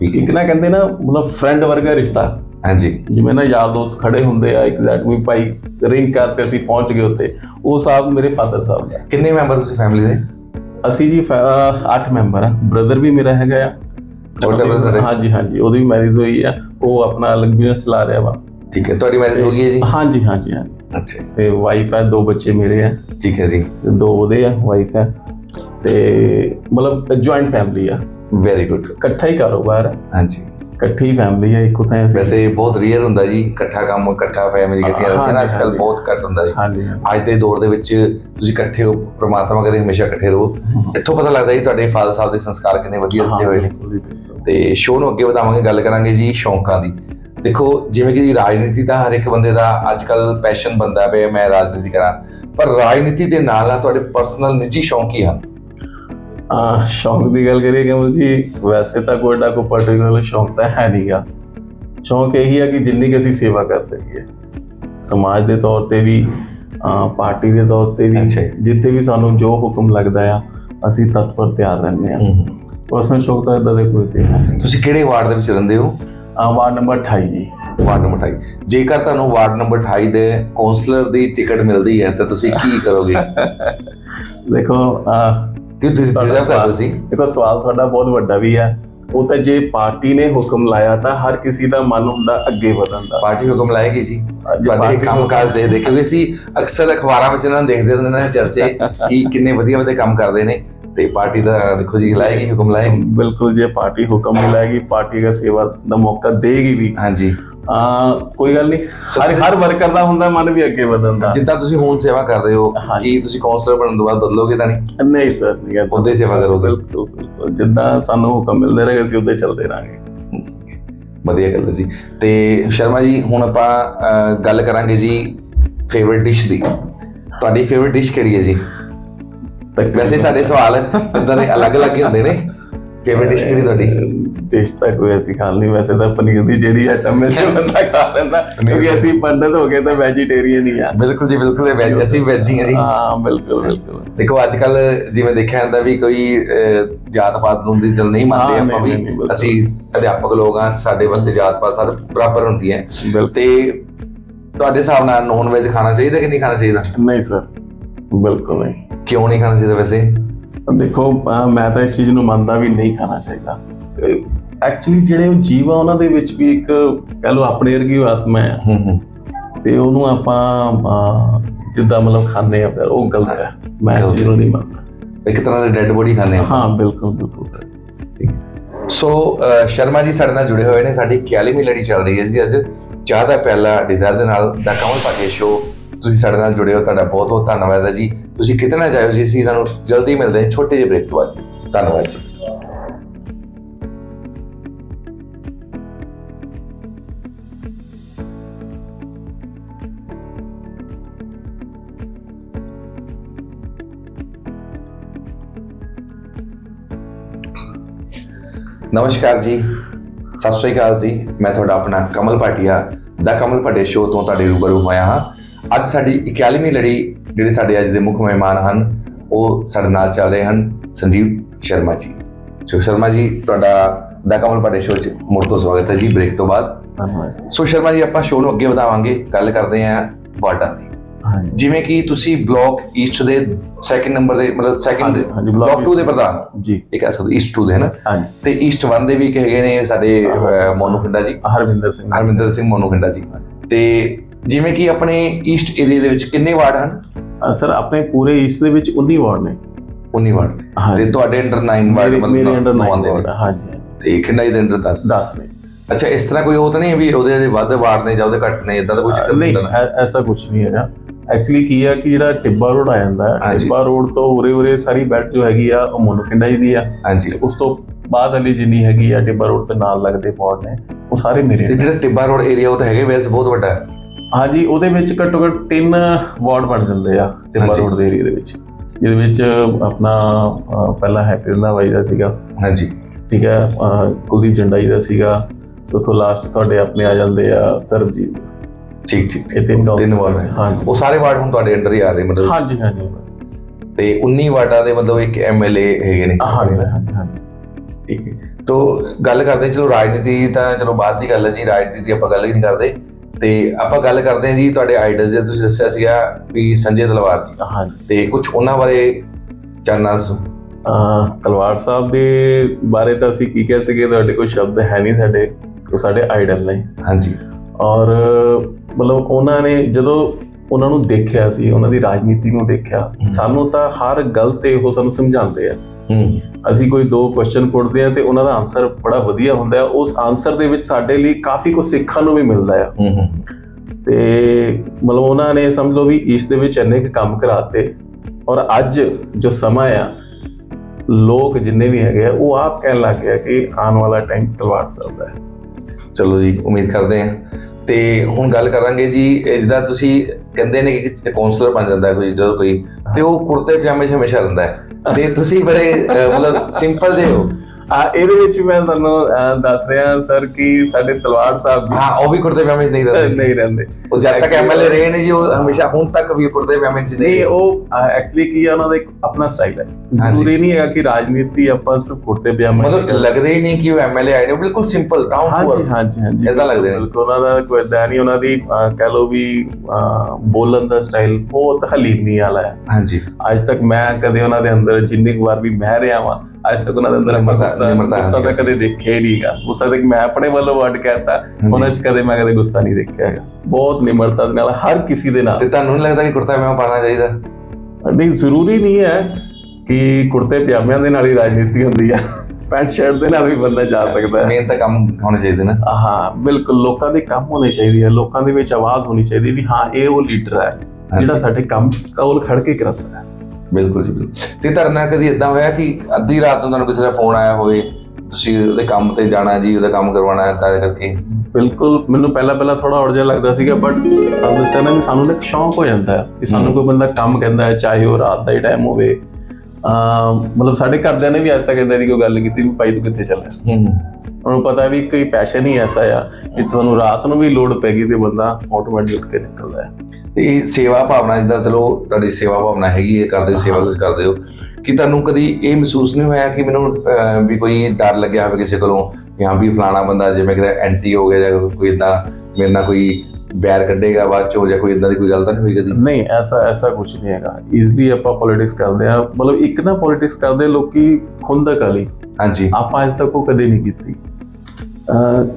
ਠੀਕ ਹੈ। ਨਾ ਕਹਿੰਦੇ ਨਾ ਮਤਲਬ ਫਰੈਂਡ ਵਰਗਾ ਰਿਸ਼ਤਾ। ਹਾਂਜੀ। ਜਿਵੇਂ ਨਾ ਯਾਰ ਦੋਸਤ ਖੜੇ ਹੁੰਦੇ ਆ ਐਗਜ਼ੈਕਟ ਵੀ ਭਾਈ ਰਿੰਗ ਕਰਤੇ ਅਸੀਂ ਪਹੁੰਚ ਗਏ ਉੱਤੇ ਉਹ ਸਾਹਿਬ ਮੇਰੇ ਫਾਦਰ ਸਾਹਿਬ ਦਾ ਕਿੰਨੇ ਮੈਂਬਰ ਤੁਸੀਂ ਫੈਮਿਲੀ ਦੇ? ਅਸੀਂ ਜੀ 8 ਮੈਂਬਰ ਆ। ਬ੍ਰਦਰ ਵੀ ਮੇਰਾ ਹੈਗਾ ਆ। ਛੋਟਾ brother ਹੈ? ਹਾਂਜੀ ਹਾਂਜੀ। ਉਹਦੀ ਵੀ ਮੈਰਿਜ ਹੋਈ ਆ। ਉਹ ਆਪਣਾ ਅਲੱਗ ਬਿਜ਼ਨਸ ਚਲਾ ਰਿਹਾ ਵਾ। ਠੀਕ ਹੈ। ਤੁਹਾਡੀ ਮੈਰਿਜ ਹੋ ਗਈ ਹੈ ਜੀ? ਹਾਂਜੀ ਹਾਂਜੀ ਹਾਂਜੀ। ਅੱਛਾ ਤੇ ਵਾਈਫ ਹੈ ਦੋ ਬੱਚੇ ਮੇਰੇ ਆ। ਠੀਕ ਹੈ ਜੀ। ਦੋ ਉਹਦੇ ਆ ਵਾਈਫ ਹੈ ਤੇ ਮਤਲਬ ਜੁਆਇੰਟ ਫੈਮਿਲੀ ਆ। ਵੈਰੀ ਗੁੱਡ ਇਕੱਠਾ ਹੀ ਕਾਰੋਬਾਰ ਹੈ ਹਾਂਜੀ। ਇਕੱਠੀ ਫੈਮਿਲੀ ਹੈ ਇੱਕੋ ਥਾਂ ਅਸੀਂ ਵੈਸੇ ਬਹੁਤ ਰੀਅਰ ਹੁੰਦਾ ਜੀ ਇਕੱਠਾ ਕੰਮ ਇਕੱਠਾ ਫੈਮਿਲੀ ਇਕੱਠੀਆਂ ਰਹਿੰਦੀਆਂ ਨਾ ਅੱਜ ਕੱਲ। ਬਹੁਤ ਘੱਟ ਹੁੰਦਾ ਜੀ। ਅੱਜ ਦੇ ਦੌਰ ਦੇ ਵਿੱਚ ਤੁਸੀਂ ਇਕੱਠੇ ਹੋ ਪ੍ਰਮਾਤਮਾ ਕਰੇ ਹਮੇਸ਼ਾ ਇਕੱਠੇ ਰਹੋ। ਇੱਥੋਂ ਪਤਾ ਲੱਗਦਾ ਜੀ ਤੁਹਾਡੇ ਫਾਦਰ ਸਾਹਿਬ ਦੇ ਸੰਸਕਾਰ ਕਿੰਨੇ ਵਧੀਆ ਦਿੱਤੇ ਹੋਏ। ਨੇ। ਤੇ ਸ਼ੋਅ ਨੂੰ ਅੱਗੇ ਵਧਾਵਾਂਗੇ ਗੱਲ ਕਰਾਂਗੇ ਜੀ ਸ਼ੌਂਕਾਂ ਦੀ। ਦੇਖੋ ਜਿਵੇਂ ਕਿ ਜੀ ਰਾਜਨੀਤੀ ਤਾਂ ਹਰ ਇੱਕ ਬੰਦੇ ਦਾ ਅੱਜ ਕੱਲ ਪੈਸ਼ਨ ਬੰਦਾ ਪਿਆ ਮੈਂ ਰਾਜਨੀਤੀ ਕਰਾਂ। ਪਰ ਰਾਜਨੀਤੀ ਦੇ ਨਾਲ ਨਾਲ ਤੁਹਾਡੇ ਪਰਸਨਲ ਨਿੱਜੀ ਸ਼ੌਂਕ ਹਨ। ਆ ਸ਼ੌਂਕ ਦੀ ਗੱਲ ਕਰੀਏ ਕਮਲ ਜੀ ਵੈਸੇ ਤਾਂ ਕੋਈ ਨਾ ਕੋਈ ਪਾਰਟਿਕੂਲਰ ਸ਼ੌਂਕ ਤਾਂ ਹੈ ਨਹੀਂਗਾ ਸ਼ੌਂਕ ਇਹੀ ਹੈ ਕਿ ਜਿੰਨੀ ਕਿ ਅਸੀਂ ਸੇਵਾ ਕਰ ਸਕੀਏ। ਸਮਾਜ ਦੇ ਤੌਰ ਤੇ ਵੀ ਆ ਪਾਰਟੀ ਦੇ ਤੌਰ ਤੇ ਵੀ। ਜਿੱਥੇ ਵੀ ਸਾਨੂੰ ਜੋ ਹੁਕਮ ਲੱਗਦਾ ਆ ਅਸੀਂ ਤਤਪਰ ਤਿਆਰ ਰਹਿੰਦੇ ਆ। ਪਰਸਨਲ ਸ਼ੌਂਕ ਤਾਂ ਇਦਾਂ ਦੇ ਕੋਈ ਸੀ ਤੁਸੀਂ ਕਿਹੜੇ ਵਾਰਡ ਦੇ ਵਿੱਚ ਰਹਿੰਦੇ ਹੋ? ਆ ਵਾਰਡ ਨੰਬਰ 28 ਜੀ। ਵਾਰਡ ਨੰਬਰ 28 ਜੇਕਰ ਤੁਹਾਨੂੰ ਵਾਰਡ ਨੰਬਰ 28 ਦੇ ਕਾਉਂਸਲਰ ਦੀ ਟਿਕਟ ਮਿਲਦੀ ਹੈ ਤਾਂ ਤੁਸੀਂ ਕੀ ਕਰੋਗੇ? ਦੇਖੋ ਤੁਸੀਂ ਤੁਹਾਡਾ ਡਿਜ਼ਰਵ ਕਰਦੇ ਸਵਾਲ- ਸੀ? ਦੇਖੋ ਸਵਾਲ ਤੁਹਾਡਾ ਬਹੁਤ ਵੱਡਾ ਵੀ ਹੈ। ਉਹ ਤਾਂ ਜੇ ਪਾਰਟੀ ਨੇ ਹੁਕਮ ਲਾਇਆ ਤਾਂ ਹਰ ਕਿਸੇ ਦਾ ਮਨ ਹੁੰਦਾ ਅੱਗੇ ਵਧਣ ਦਾ। ਪਾਰਟੀ ਹੁਕਮ ਲਾਏਗੀ ਤੁਹਾਡੇ ਪਾਰਟੀ ਕੰਮਕਾਜ ਦੇ ਦੇ ਕਿਉਂਕਿ ਅਸੀਂ ਅਕਸਰ ਅਖਬਾਰਾਂ ਵਿੱਚ ਇਹਨਾਂ ਨੂੰ ਦੇਖਦੇ ਰਹਿੰਦੇ ਨੇ ਚਰਚੇ ਕਿ ਕਿੰਨੇ ਵਧੀਆ ਵਧੀਆ ਕੰਮ ਕਰਦੇ ਨੇ। ਤੇ ਪਾਰਟੀ ਦਾ ਦੇਖੋ ਜੀ ਲਾਏਗੀ ਹੁਕਮ ਲਾਏਗੀ? ਬਿਲਕੁਲ ਜੇ ਪਾਰਟੀ ਹੁਕਮ ਮਿਲਾਏਗੀ ਪਾਰਟੀ ਦਾ ਸੇਵਾ ਦਾ ਮੌਕਾ ਦੇਗੀ ਵੀ ਹਾਂਜੀ। ਆ ਕੋਈ ਗੱਲ ਨਹੀਂ। ਹਰ ਹਰ ਵਰਕਰ ਦਾ ਹੁੰਦਾ ਮਨ ਵੀ ਅੱਗੇ ਵਧਣ ਦਾ। ਜਿੱਦਾਂ ਤੁਸੀਂ ਹੁਣ ਸੇਵਾ ਕਰ ਰਹੇ ਹੋ। ਕੀ ਤੁਸੀਂ ਕਾਉਂਸਲਰ ਬਣਨ ਤੋਂ ਬਾਅਦ ਬਦਲੋਗੇ ਤਾਂ ਨਹੀਂ? ਨਹੀਂ ਸਰ ਨਹੀਂ। ਉਹਦੇ ਸੇਵਾ ਕਰੋਗੇ? ਬਿਲਕੁਲ ਜਿੱਦਾਂ ਸਾਨੂੰ ਹੁਕਮ ਮਿਲਦੇ ਰਹੇ ਅਸੀਂ ਉਹਦੇ ਚੱਲਦੇ ਰਹਾਂਗੇ। ਵਧੀਆ ਗੱਲ ਜੀ। ਤੇ ਸ਼ਰਮਾ ਜੀ ਹੁਣ ਆਪਾਂ ਗੱਲ ਕਰਾਂਗੇ ਜੀ ਫੇਵਰਿਟ ਡਿਸ਼ ਦੀ। ਤੁਹਾਡੀ ਫੇਵਰਿਟ ਡਿਸ਼ ਕਿਹੜੀ ਹੈ ਜੀ? ਵੈਸੇ ਸਾਡੇ ਸਵਾਲ ਇਦਾਂ ਦੇ ਅਲੱਗ-ਅਲੱਗ ਹੁੰਦੇ ਨੇ। ਫੇਵਰਿਟ ਡਿਸ਼ ਕਿਹੜੀ ਤੁਹਾਡੀ? ਡਿਸ਼ ਤਾਂ ਕੋਈ ਅਸੀਂ ਖਾ ਨਹੀਂ ਵੈਸੇ ਤਾਂ ਪਨੀਰ ਦੀ ਜਿਹੜੀ ਆਈਟਮ ਮਿਲ ਜੇ ਬੰਦਾ ਖਾ ਲੈਂਦਾ ਕਿਉਂਕਿ ਅਸੀਂ ਪੰਡਤ ਹੋ ਗਏ ਤਾਂ ਵੈਜੀਟੇਰੀਅਨ ਹੀ ਆ। ਬਿਲਕੁਲ ਜੀ ਬਿਲਕੁਲ ਇਹ ਵੈਜ ਅਸੀਂ ਵੈਜ ਹਾਂ ਜੀ। ਹਾਂ ਬਿਲਕੁਲ ਬਿਲਕੁਲ। ਦੇਖੋ ਅੱਜ ਕੱਲ ਜਿਵੇਂ ਦੇਖਿਆ ਜਾਂਦਾ ਵੀ ਕੋਈ ਜਾਤ ਪਾਤ ਨੂੰ ਦੀ ਚਲ ਨਹੀਂ ਮੰਨਦੇ ਆਪਾਂ ਵੀ। ਅਸੀਂ ਅਧਿਆਪਕ ਲੋਕ ਆ ਸਾਡੇ ਵਾਸਤੇ ਜਾਤ ਪਾਤ ਸਾਰੇ ਬਰਾਬਰ ਹੁੰਦੀ ਹੈ। ਤੇ ਤੁਹਾਡੇ ਹਿਸਾਬ ਨਾਲ ਨੌਨ ਵੈਜ ਖਾਣਾ ਚਾਹੀਦਾ ਕਿ ਨਹੀਂ ਖਾਣਾ ਚਾਹੀਦਾ? ਨਹੀਂ ਸਰ ਬਿਲਕੁਲ ਨਹੀਂ। ਕਿਉਂ ਨਹੀਂ ਖਾਣਾ ਚਾਹੀਦਾ ਵੈਸੇ? ਦੇਖੋ ਮੈਂ ਤਾਂ ਇਸ ਚੀਜ਼ ਨੂੰ ਮੰਨਦਾ ਵੀ ਨਹੀਂ ਖਾਣਾ ਚਾਹੀਦਾ। ਐਕਚੁਅਲੀ ਜਿਹੜੇ ਉਹ ਜੀਵ ਆ ਉਹਨਾਂ ਦੇ ਵਿੱਚ ਵੀ ਇੱਕ ਕਹ ਲਓ ਆਪਣੇ ਵਰਗੀ ਆਤਮਾ ਹੈ ਹੂੰ ਹੂੰ। ਤੇ ਉਹਨੂੰ ਆਪਾਂ ਜਿੱਦਾਂ ਮਤਲਬ ਖਾਂਦੇ ਆ ਫਿਰ ਉਹ ਗਲਤ ਹੈ ਮੈਂ ਇਸ ਚੀਜ਼ ਨੂੰ ਨਹੀਂ ਮੰਨਦਾ। ਇੱਕ ਤਰ੍ਹਾਂ ਦੇ ਡੈੱਡ ਬੋਡੀ ਖਾਂਦੇ ਆ। ਹਾਂ ਬਿਲਕੁਲ ਬਿਲਕੁਲ ਸਰ। ਸੋ ਸ਼ਰਮਾ ਜੀ ਸਾਡੇ ਨਾਲ ਜੁੜੇ ਹੋਏ ਨੇ ਸਾਡੀ 41ਵੀਂ ਲੜੀ ਚੱਲ ਰਹੀ ਹੈ ਜੀ ਅੱਜ। ਚਾਹ ਦਾ ਪਿਆਲਾ ਡਿਜ਼ਾਇਰ ਦੇ ਨਾਲ ਦਾ ਕਮਲ ਪਾਟਿਆ ਸ਼ੋ ਤੁਸੀਂ ਸਾਡੇ ਨਾਲ ਜੁੜੇ ਹੋ, ਤੁਹਾਡਾ ਬਹੁਤ ਬਹੁਤ ਧੰਨਵਾਦ ਹੈ ਜੀ। ਤੁਸੀਂ ਕਿਤੇ ਨਾ ਜਾਇਓ ਜੀ, ਅਸੀਂ ਤੁਹਾਨੂੰ ਜਲਦੀ ਮਿਲਦੇ ਹਾਂ, ਛੋਟੇ ਜਿਹੇ ਬ੍ਰੇਕ ਤੋਂ ਬਾਅਦ। ਧੰਨਵਾਦ ਜੀ। ਨਮਸਕਾਰ ਜੀ। ਸਤਿ ਸ਼੍ਰੀ ਅਕਾਲ ਜੀ। ਮੈਂ ਤੁਹਾਡਾ ਆਪਣਾ ਕਮਲ ਪਾਟਿਆ ਦਾ ਕਮਲ ਪਾਟਿਆ ਸ਼ੋਅ ਤੋਂ ਤੁਹਾਡੇ ਰੂਬਰੂ ਹੋਇਆ ਹਾਂ। ਅੱਜ ਸਾਡੀ 41ਵੀਂ ਲੜੀ ਜਿਹੜੇ ਸਾਡੇ ਅੱਜ ਦੇ ਮੁੱਖ ਮਹਿਮਾਨ ਹਨ ਉਹ ਸਾਡੇ ਨਾਲ ਚੱਲ ਰਹੇ ਹਨ ਸੰਜੀਵ ਸ਼ਰਮਾ ਜੀ। ਸੋ ਸ਼ਰਮਾ ਜੀ ਤੁਹਾਡਾ ਦਾ ਕਮਲ ਪਾਟਿਆ ਸ਼ੋਅ 'ਚ ਮੁੜ ਤੋਂ ਸਵਾਗਤ ਹੈ ਜੀ ਬ੍ਰੇਕ ਤੋਂ ਬਾਅਦ। ਧੰਨਵਾਦ ਸੋ ਸ਼ਰਮਾ ਜੀ ਆਪਾਂ ਸ਼ੋਅ ਨੂੰ ਅੱਗੇ ਵਧਾਵਾਂਗੇ ਗੱਲ ਕਰਦੇ ਹਾਂ ਵਾਰਡਾਂ ਦੀ। ਜਿਵੇਂ ਕਿ ਤੁਸੀਂ ਬਲਾਕ ਈਸਟ ਦੇ ਸੈਕੰਡ ਨੰਬਰ ਦੇ ਮਤਲਬ ਸੈਕੰਡ ਬਲਾਕ 2 ਦੇ ਪ੍ਰਧਾਨ। ਜੀ। ਇੱਕ ਐਸਾ ਈਸਟ 2 ਦੇ ਹੈ ਨਾ? ਹਾਂਜੀ। ਤੇ ਈਸਟ 1 ਦੇ ਵੀ ਇੱਕ ਹੈਗੇ ਨੇ ਸਾਡੇ ਮੋਨੂ ਖਿੰਡਾ ਜੀ। ਹਰਵਿੰਦਰ ਸਿੰਘ। ਹਰਮਿੰਦਰ ਸਿੰਘ ਮੋਨੂ ਖਿੰਡਾ ਜੀ। ਤੇ ਜਿਵੇਂ ਕਿ ਆਪਣੇ ਈਸਟ ਏਰੀਆ ਦੇ ਵਿੱਚ ਕਿੰਨੇ ਵਾਰਡ ਹਨ? ਸਰ ਆਪਣੇ ਪੂਰੇ ਈਸਟ ਦੇ ਵਿੱਚ 19 ਵਾਰਡ ਨੇ। 19 ਵਾਰਡ ਤੇ। ਤੁਹਾਡੇ ਅੰਡਰ 9 ਵਾਰਡ ਮੇਰੇ ਮੇਰੇ ਅੰਡਰ ਨੌਂ 9 ਆਉਂਦੇ ਨੇ। ਵਾਰਡ ਹਾਂਜੀ। ਤੇ ਖਿੰਡਾ ਜੀ ਦੇ ਅੰਡਰ 10 10 ਨੇ। ਅੱਛਾ ਇਸ ਤਰ੍ਹਾਂ ਕੋਈ ਉਹ ਤਾਂ ਨਹੀਂ ਵੀ ਉਹਦੇ ਜਿਹੜੇ ਵੱਧ ਵਾਰਡ ਨੇ ਜਾਂ ਉਹਦੇ ਘੱਟ ਨੇ ਇਦਾਂ ਦਾ ਚੱਕਰ ਨਹੀਂ ਐਸਾ ਕੁਝ ਨਹੀਂ ਹੈਗਾ। ਐਕਚੁਅਲੀ ਕੀ ਹੈ ਕਿ ਜਿਹੜਾ ਟਿੱਬਾ ਰੋਡ ਆ ਜਾਂਦਾ ਹੈ। ਟਿੱਬਾ ਰੋਡ ਤੋਂ ਉਰੇ ਉਰੇ ਸਾਰੀ ਬੈਲਟ ਜੋ ਹੈਗੀ ਆ ਉਹ ਮੋਨੋਕਿੰਡਾ ਜੀ ਦੀ ਆ। ਹਾਂਜੀ। ਉਸ ਤੋਂ ਬਾਅਦ ਵਾਲੀ ਜਿੰਨੀ ਹੈਗੀ ਆ ਟਿੱਬਾ ਰੋਡ ਤੇ ਨਾਲ ਲੱਗਦੇ ਵਾਰਡ ਨੇ ਉਹ ਸਾਰੇ ਮੇਰੇ ਤੇ। ਜਿਹੜਾ ਟਿੱਬਾ ਰੋਡ ਏਰੀਆ ਉਹ ਤਾਂ ਹੈਗੇ ਵੈਸੇ ਬਹੁਤ ਵੱਡਾ ਹੈ। ਹਾਂਜੀ ਉਹਦੇ ਵਿੱਚ ਘੱਟੋ ਘੱਟ ਤਿੰਨ ਵਾਰਡ ਬਣ ਜਾਂਦੇ ਆ ਟਿੱਬਾ। ਰੋਡ ਦੇ ਏਰੀਆ ਦੇ ਵਿੱਚ। ਜਿਹਦੇ ਵਿੱਚ ਆਪਣਾ ਪਹਿਲਾਂ ਹੈਪੀ ਰੰਧਾਵਾ ਜੀ ਦਾ ਸੀਗਾ। ਹਾਂਜੀ। ਠੀਕ ਹੈ ਕੁਲਦੀਪ ਜੰਡਾ ਜੀ ਦਾ ਸੀਗਾ। ਤੇ ਉੱਥੋਂ ਲਾਸਟ ਤੁਹਾਡੇ ਆਪਣੇ ਆ ਜਾਂਦੇ ਆ ਸਰਬਜੀਤ। ਠੀਕ ਠੀਕ। ਇਹ ਤਿੰਨ ਤਿੰਨ ਵਾਰਡ ਹੈ ਹਾਂਜੀ। ਉਹ ਸਾਰੇ ਵਾਰਡ ਹੁਣ ਤੁਹਾਡੇ ਅੰਡਰ ਹੀ ਆ ਰਹੇ ਮਤਲਬ? ਹਾਂਜੀ ਹਾਂਜੀ। ਤੇ 19 ਵਾਰਡਾਂ ਦੇ ਮਤਲਬ ਇੱਕ ਐਮਐਲਏ ਹੈਗੇ ਨੇ। ਹਾਂਜੀ ਹਾਂਜੀ ਹਾਂਜੀ। ਠੀਕ ਹੈ। ਤੋ ਗੱਲ ਕਰਦੇ ਚਲੋ ਰਾਜਨੀਤੀ ਤਾਂ ਚਲੋ ਬਾਅਦ ਦੀ ਗੱਲ ਹੈ ਜੀ ਰਾਜਨੀਤੀ ਦੀ ਆਪਾਂ ਗੱਲ ਹੀ ਨਹੀਂ ਕਰਦੇ। ਤੇ ਆਪਾਂ ਗੱਲ ਕਰਦੇ ਹਾਂ ਜੀ ਤੁਹਾਡੇ ਆਈਡਲਸ ਦੇ ਤੁਸੀਂ ਦੱਸਿਆ ਸੀਗਾ ਵੀ ਸੰਜੇ ਤਲਵਾਰ ਜੀ। ਹਾਂਜੀ। ਤੇ ਕੁਝ ਉਹਨਾਂ ਬਾਰੇ ਚਾਨਣਾ ਸੋ ਤਲਵਾਰ ਸਾਹਿਬ ਦੇ ਬਾਰੇ ਤਾਂ ਅਸੀਂ ਕੀ ਕਹਿ ਸਕੇ ਤੁਹਾਡੇ ਕੋਈ ਸ਼ਬਦ ਹੈ ਨਹੀਂ ਸਾਡੇ ਉਹ ਸਾਡੇ ਆਈਡਲ ਨੇ। ਹਾਂਜੀ। ਔਰ ਮਤਲਬ ਉਹਨਾਂ ਨੇ ਜਦੋਂ ਉਹਨਾਂ ਨੂੰ ਦੇਖਿਆ ਸੀ ਉਹਨਾਂ ਦੀ ਰਾਜਨੀਤੀ ਨੂੰ ਦੇਖਿਆ ਸਾਨੂੰ ਤਾਂ ਹਰ ਗੱਲ ਤੇ ਉਹ ਸਾਨੂੰ ਸਮਝਾਉਂਦੇ ਆ। ਹੂੰ। ਅਸੀਂ ਕੋਈ ਦੋ ਕੁਐਸਚਨ ਪੁੱਛਦੇ ਆ ਤੇ ਉਹਨਾਂ ਦਾ ਆਨਸਰ ਬੜਾ ਵਧੀਆ ਹੁੰਦਾ ਹੈ। ਉਸ ਆਨਸਰ ਦੇ ਵਿੱਚ ਸਾਡੇ ਲਈ ਕਾਫੀ ਕੁਝ ਸਿੱਖਣ ਨੂੰ ਵੀ ਮਿਲਦਾ ਆ ਹੂੰ ਹੂੰ। ਤੇ ਮਤਲਬ ਉਹਨਾਂ ਨੇ ਸਮਝ ਲਓ ਵੀ ਇਸ ਦੇ ਵਿੱਚ ਇੰਨੇ ਕੁ ਕੰਮ ਕਰਾਤੇ ਔਰ ਅੱਜ ਜੋ ਸਮਾਂ ਆ ਲੋਕ ਜਿੰਨੇ ਵੀ ਹੈਗੇ ਆ ਉਹ ਆਪ ਕਹਿਣ ਲੱਗ ਗਿਆ ਕਿ ਆਉਣ ਵਾਲਾ ਟਾਈਮ ਤਲਵਾਰ ਸਾਹਿਬ ਦਾ ਹੈ। ਚਲੋ ਜੀ ਉਮੀਦ ਕਰਦੇ ਹਾਂ। ਤੇ ਹੁਣ ਗੱਲ ਕਰਾਂਗੇ ਜੀ ਜਿੱਦਾਂ ਤੁਸੀਂ ਕਹਿੰਦੇ ਨੇ ਕਿ ਕਾਉਂਸਲਰ ਬਣ ਜਾਂਦਾ ਕੋਈ ਜਦੋਂ ਕੋਈ ਤੇ ਉਹ ਕੁੜਤੇ ਪਜਾਮੇ 'ਚ ਹਮੇਸ਼ਾ ਰਹਿੰਦਾ ਹੈ। ਤੇ ਤੁਸੀਂ ਬੜੇ ਮਤਲਬ ਸਿੰਪਲ ਜਿਹੇ ਹੋ। ਆ ਇਹਦੇ ਵਿੱਚ ਮੈਂ ਤੁਹਾਨੂੰ ਦੱਸ ਰਿਹਾ ਸਰ ਕਿ ਸਾਡੇ ਤਲਵਾਰ ਸਾਹਿਬ ਹਾਂ ਉਹ ਵੀ ਕੁੜਤੇ ਪਜਾਮੇ 'ਚ ਨਹੀਂ ਰਹਿੰਦੇ। ਨਹੀਂ ਰਹਿੰਦੇ। ਉਹ ਜਦ ਤੱਕ ਐਮਐਲਏ ਰਹੇ ਨੇ ਜੀ ਉਹ ਹਮੇਸ਼ਾ ਹੁਣ ਤੱਕ ਵੀ ਕੁੜਤੇ ਪਜਾਮੇ 'ਚ ਨਹੀਂ ਨਹੀਂ ਉਹ ਐਕਚੁਅਲੀ ਕੀ ਆ ਉਹਨਾਂ ਦਾ ਇੱਕ ਆਪਣਾ ਸਟਾਈਲ ਹੈ। ਜ਼ਰੂਰੀ ਨਹੀਂ ਹੈਗਾ ਕਿ ਰਾਜਨੀਤੀ ਆਪਾਂ ਸਿਰਫ ਕੁੜਤੇ ਪਜਾਮੇ ਮਤਲਬ ਲੱਗਦੇ ਹੀ ਨਹੀਂ ਕਿ ਉਹ ਐਮਐਲਏ ਆਏ ਨੇ ਬਿਲਕੁਲ ਸਿੰਪਲ ਡਾਊਨ ਟੂ ਅਰਥ ਹਾਂਜੀ ਹਾਂਜੀ ਏਦਾਂ ਲੱਗਦੇ ਨੇ। ਬਿਲਕੁਲ ਉਹਨਾਂ ਦਾ ਕੋਈ ਏਦਾਂ ਨਹੀਂ ਉਹਨਾਂ ਦੀ ਕਹਿ ਲਓ ਵੀ ਬੋਲਣ ਦਾ ਸਟਾਈਲ ਬਹੁਤ ਹਲੀਮੀ ਵਾਲਾ ਹੈ। ਹਾਂਜੀ। ਅੱਜ ਤੱਕ ਮੈਂ ਕਦੇ ਉਹਨਾਂ ਦੇ ਅੰਦਰ ਜਿੰਨੀ ਵਾਰ ਵੀ ਮੈਂ ਰਿਹਾ ਵਾਂ ਅੱਜ ਤੱਕ ਉਹਨਾਂ ਦੇ ਅੰਦਰ ਗੁੱਸਾ ਤਾਂ ਕਦੇ ਦੇਖਿਆ ਹੀ ਨਹੀਂਗਾ ਗੁੱਸਾ ਤਾਂ ਮੈਂ ਆਪਣੇ ਵੱਲੋਂ ਵਰਡ ਕਹਿਤਾ ਉਹਨਾਂ 'ਚ ਕਦੇ ਮੈਂ ਕਦੇ ਗੁੱਸਾ ਨਹੀਂ ਦੇਖਿਆ ਹੈਗਾ। ਬਹੁਤ ਨਿਮਰਤਾ ਦੇ ਨਾਲ ਹਰ ਕਿਸੇ ਦੇ ਨਾਲ। ਤੇ ਤੁਹਾਨੂੰ ਨਹੀਂ ਲੱਗਦਾ ਕਿ ਕੁੜਤਾ ਪਜਾਮਾ ਪਾਉਣਾ ਚਾਹੀਦਾ? ਨਹੀਂ ਜ਼ਰੂਰੀ ਨਹੀਂ ਹੈ ਕਿ ਕੁੜਤੇ ਪਜਾਮਿਆਂ ਦੇ ਨਾਲ ਹੀ ਰਾਜਨੀਤੀ ਹੁੰਦੀ ਹੈ ਪੈਂਟ ਸ਼ਰਟ ਦੇ ਨਾਲ ਵੀ ਬੰਦਾ ਜਾ ਸਕਦਾ ਹੈ। ਮੇਨ ਤਾਂ ਕੰਮ ਹੋਣੇ ਚਾਹੀਦੇ ਨਾ। ਹਾਂ ਬਿਲਕੁਲ ਲੋਕਾਂ ਦੇ ਕੰਮ ਹੋਣੇ ਚਾਹੀਦੇ ਆ। ਲੋਕਾਂ ਦੇ ਵਿੱਚ ਆਵਾਜ਼ ਹੋਣੀ ਚਾਹੀਦੀ ਵੀ ਹਾਂ ਇਹ ਉਹ ਲੀਡਰ ਹੈ ਜਿਹੜਾ ਸਾਡੇ ਕੰਮ ਕੋਲ ਖੜ ਕੇ ਕਰਦਾ ਹੈ। ਬਿਲਕੁਲ ਜੀ ਬਿਲਕੁਲ। ਤੇ ਨਾਲ ਕਦੀ ਇਦਾਂ ਹੋਇਆ ਕਿ ਅੱਧੀ ਰਾਤ ਨੂੰ ਤੁਹਾਨੂੰ ਕਿਸੇ ਦਾ ਫੋਨ ਆਇਆ ਹੋਵੇ ਤੁਸੀਂ ਉਹਦੇ ਕੰਮ ਤੇ ਜਾਣਾ ਜੀ ਉਹਦਾ ਕੰਮ ਕਰਵਾਉਣਾ ਹੈ ਤਾਂ ਕਰਕੇ? ਬਿਲਕੁਲ ਮੈਨੂੰ ਪਹਿਲਾਂ ਪਹਿਲਾਂ ਥੋੜਾ ਔੜ ਜਿਹਾ ਲੱਗਦਾ ਸੀਗਾ ਬਟ ਤੁਹਾਨੂੰ ਦੱਸਿਆ ਨਾ ਕਿ ਸਾਨੂੰ ਇੱਕ ਸ਼ੌਂਕ ਹੋ ਜਾਂਦਾ ਹੈ ਕਿ ਸਾਨੂੰ ਕੋਈ ਬੰਦਾ ਕੰਮ ਕਹਿੰਦਾ ਹੈ ਚਾਹੇ ਉਹ ਰਾਤ ਦਾ ਹੀ ਟਾਈਮ ਹੋਵੇ। ਮਤਲਬ ਸਾਡੇ ਘਰਦਿਆਂ ਨੇ ਵੀ ਅੱਜ ਤੱਕ ਇਦਾਂ ਦੀ ਕੋਈ ਗੱਲ ਕੀਤੀ ਵੀ ਭਾਈ ਤੂੰ ਕਿੱਥੇ ਚੱਲਿਆ? ਹੂੰ। ਉਹਨਾਂ ਪਤਾ ਵੀ ਕੋਈ ਪੈਸ਼ਨ ਹੀ ਐਸਾ ਆ ਕਿ ਤੁਹਾਨੂੰ ਰਾਤ ਨੂੰ ਵੀ ਲੋੜ ਪੈਗੀ ਤੇ ਬੰਦਾ ਆਟੋਮੈਟਿਕ ਉੱਠ ਕੇ ਨਿਕਲਦਾ ਹੈ। ਤੇ ਇਹ ਸੇਵਾ ਭਾਵਨਾ ਜਿੱਦਾਂ ਚਲੋ ਤੁਹਾਡੀ ਸੇਵਾ ਭਾਵਨਾ ਹੈਗੀ ਹੈ ਕਰਦੇ ਹੋ ਸੇਵਾ ਕੁਝ ਕਰਦੇ ਹੋ ਕਿ ਤੁਹਾਨੂੰ ਕਦੀ ਇਹ ਮਹਿਸੂਸ ਨਹੀਂ ਹੋਇਆ ਕਿ ਮੈਨੂੰ ਵੀ ਕੋਈ ਡਰ ਲੱਗਿਆ ਹੋਵੇ ਕਿਸੇ ਕੋਲੋਂ ਕਿ ਹਾਂ ਵੀ ਫਲਾਣਾ ਬੰਦਾ ਜਿਵੇਂ ਕਿ ਐਂਟੀ ਹੋ ਗਿਆ ਜਾਂ ਕੋਈ ਇਦਾਂ ਮੇਰੇ ਨਾਲ ਕੋਈ ਵੈਰ ਕੱਢੇਗਾ ਬਾਅਦ ਚੋਂ ਜਾਂ ਕੋਈ ਇਦਾਂ ਦੀ ਕੋਈ ਗੱਲ ਤਾਂ ਨਹੀਂ ਹੋਈ ਕਦੀ? ਨਹੀਂ ਐਸਾ ਐਸਾ ਕੁਝ ਨਹੀਂ ਹੈਗਾ। ਈਜ਼ਲੀ ਆਪਾਂ ਪੋਲਿਟਿਕਸ ਕਰਦੇ ਆ ਮਤਲਬ ਇੱਕ ਨਾ ਪੋਲਿਟਿਕਸ ਕਰਦੇ ਲੋਕੀ ਖੁੰਦਕ ਵਾਲੀ। ਹਾਂਜੀ। ਆਪਾਂ ਅੱਜ ਤੱਕ ਉਹ ਕਦੇ ਨਹੀਂ ਕੀਤੀ।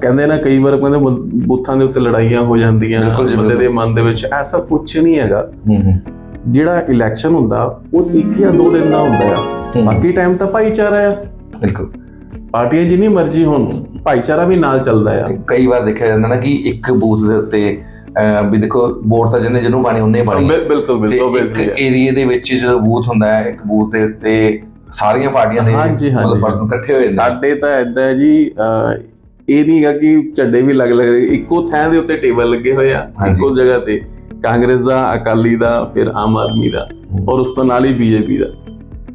ਕਹਿੰਦੇ ਨਾ ਕਈ ਵਾਰ ਕਹਿੰਦੇ ਬੂਥਾਂ ਦੇ ਉੱਤੇ ਲੜਾਈਆਂ ਹੋ ਜਾਂਦੀਆਂ ਬੰਦੇ ਦੇ। ਮਨ ਦੇ ਵਿੱਚ ਐਸਾ ਕੁਝ ਨਹੀਂ ਹੈਗਾ ਜਿਹੜਾ ਇਲੈਕਸ਼ਨ ਹੁੰਦਾ ਉਹ ਇੱਕ ਜਾਂ ਦੋ ਦਿਨ ਦਾ ਹੁੰਦਾ ਆ ਹੂੰ। ਬਾਕੀ ਟਾਈਮ ਤਾਂ ਭਾਈਚਾਰਾ ਆ ਬਿਲਕੁਲ ਪਾਰਟੀਆਂ ਜਿੰਨੀ ਮਰਜ਼ੀ ਹੋਣ ਭਾਈਚਾਰਾ ਵੀ ਨਾਲ ਚੱਲਦਾ ਆ ਕਈ ਵਾਰ ਦੇਖਿਆ ਜਾਂਦਾ ਨਾ ਕਿ ਇੱਕ ਬੂਥ ਦੇ ਉੱਤੇ ਵੀ ਦੇਖੋ ਵੋਟ ਤਾਂ ਜਿਹਨੇ ਜਿਹਨੂੰ ਪਾਣੀ ਉਹਨੇ ਪਾਣੀ ਬਿਲ- ਬਿਲਕੁਲ ਬਿਲਕੁਲ ਇੱਕ ਏਰੀਏ ਦੇ ਵਿੱਚ ਜਦੋਂ ਬੂਥ ਹੁੰਦਾ ਹੈ ਇੱਕ ਬੂਥ ਦੇ ਉੱਤੇ ਸਾਰੀਆਂ ਪਾਰਟੀਆਂ ਦੇ। ਮਤਲਬ ਪਰਸਨ ਇਕੱਠੇ ਹੋ ਜਾਂਦੇ ਨੇ। ਸਾਡੇ ਤਾਂ ਹੈ ਜੀ ਇਹ ਨਹੀਂ ਹੈਗਾ ਕਿ ਝੰਡੇ ਵੀ ਲੱਗ ਲੱਗ ਇੱਕੋ ਥਾਂ ਦੇ ਉੱਤੇ ਟੇਬਲ ਲੱਗੇ ਹੋਏ ਆ। ਇੱਕੋ ਜਗ੍ਹਾ ਤੇ ਕਾਂਗਰਸ ਦਾ ਅਕਾਲੀ ਦਾ ਫਿਰ ਆਮ ਆਦਮੀ ਦਾ ਔਰ ਉਸ ਤੋਂ ਨਾਲ ਹੀ ਬੀਜੇਪੀ ਦਾ।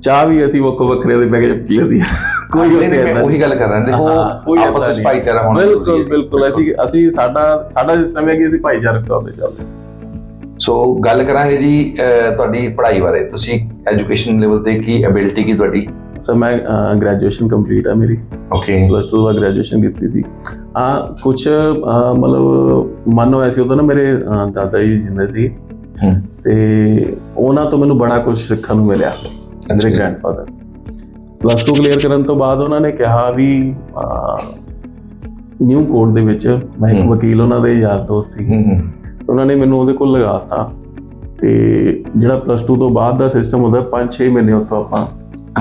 ਚਾਹ ਵੀ ਅਸੀਂ ਵੱਖੋ ਵੱਖਰੇ ਦੇ ਚ ਪੀ ਆ। ਕੋਈ ਨਹੀਂ, ਮੈਂ ਉਹੀ ਗੱਲ ਕਰ ਰਿਹਾ ਦੇਖੋ ਕੋਈ ਆਪਸ ਵਿੱਚ। ਭਾਈਚਾਰਾ ਹੋਣਾ ਬਿਲਕੁਲ। ਬਿਲਕੁਲ ਅਸੀਂ ਅਸੀਂ ਸਾਡਾ ਸਾਡਾ ਸਿਸਟਮ ਹੈ ਕਿ ਅਸੀਂ ਭਾਈਚਾਰਕ ਤੌਰ ਤੇ ਚੱਲਦੇ ਸੋ ਗੱਲ ਕਰਾਂਗੇ ਜੀ ਤੁਹਾਡੀ ਪੜ੍ਹਾਈ ਬਾਰੇ। ਤੁਸੀਂ ਐਜੂਕੇਸ਼ਨ ਲੈਵਲ ਤੇ ਕੀ ਐਬਿਲਿਟੀ ਕੀ ਤੁਹਾਡੀ? ਸਰ ਮੈਂ ਗ੍ਰੈਜੂਏਸ਼ਨ ਕੰਪਲੀਟ ਆ ਮੇਰੀ. ਓਕੇ ਪਲੱਸ 2 ਤੋਂ ਬਾਅਦ ਗ੍ਰੈਜੂਏਸ਼ਨ ਕੀਤੀ ਸੀ। ਆ ਕੁਝ ਮਤਲਬ ਮਨ ਹੋਇਆ ਸੀ ਉਦੋਂ ਨਾ ਮੇਰੇ ਦਾਦਾ ਜੀ ਜਿੰਦੇ ਸੀ। ਤੇ ਉਹਨਾਂ ਤੋਂ ਮੈਨੂੰ ਬੜਾ ਕੁਝ ਸਿੱਖਣ ਨੂੰ ਮਿਲਿਆ ਮੇਰੇ। ਗ੍ਰੈਂਡਫਾਦਰ ਪਲੱਸ 2 ਕਲੀਅਰ ਕਰਨ ਤੋਂ ਬਾਅਦ ਉਹਨਾਂ ਨੇ ਕਿਹਾ ਵੀ ਨਿਊ ਕੋਰਟ ਦੇ ਵਿੱਚ ਮੈਂ ਇੱਕ। ਵਕੀਲ ਉਹਨਾਂ ਦੇ ਯਾਰ ਦੋਸਤ ਸੀ। ਉਹਨਾਂ ਨੇ ਮੈਨੂੰ ਉਹਦੇ ਕੋਲ ਲਗਾਤਾ ਤੇ ਜਿਹੜਾ ਪਲੱਸ 2 ਤੋਂ ਬਾਅਦ ਦਾ ਸਿਸਟਮ ਹੁੰਦਾ 5-6 ਮਹੀਨੇ ਉੱਥੋਂ ਆਪਾਂ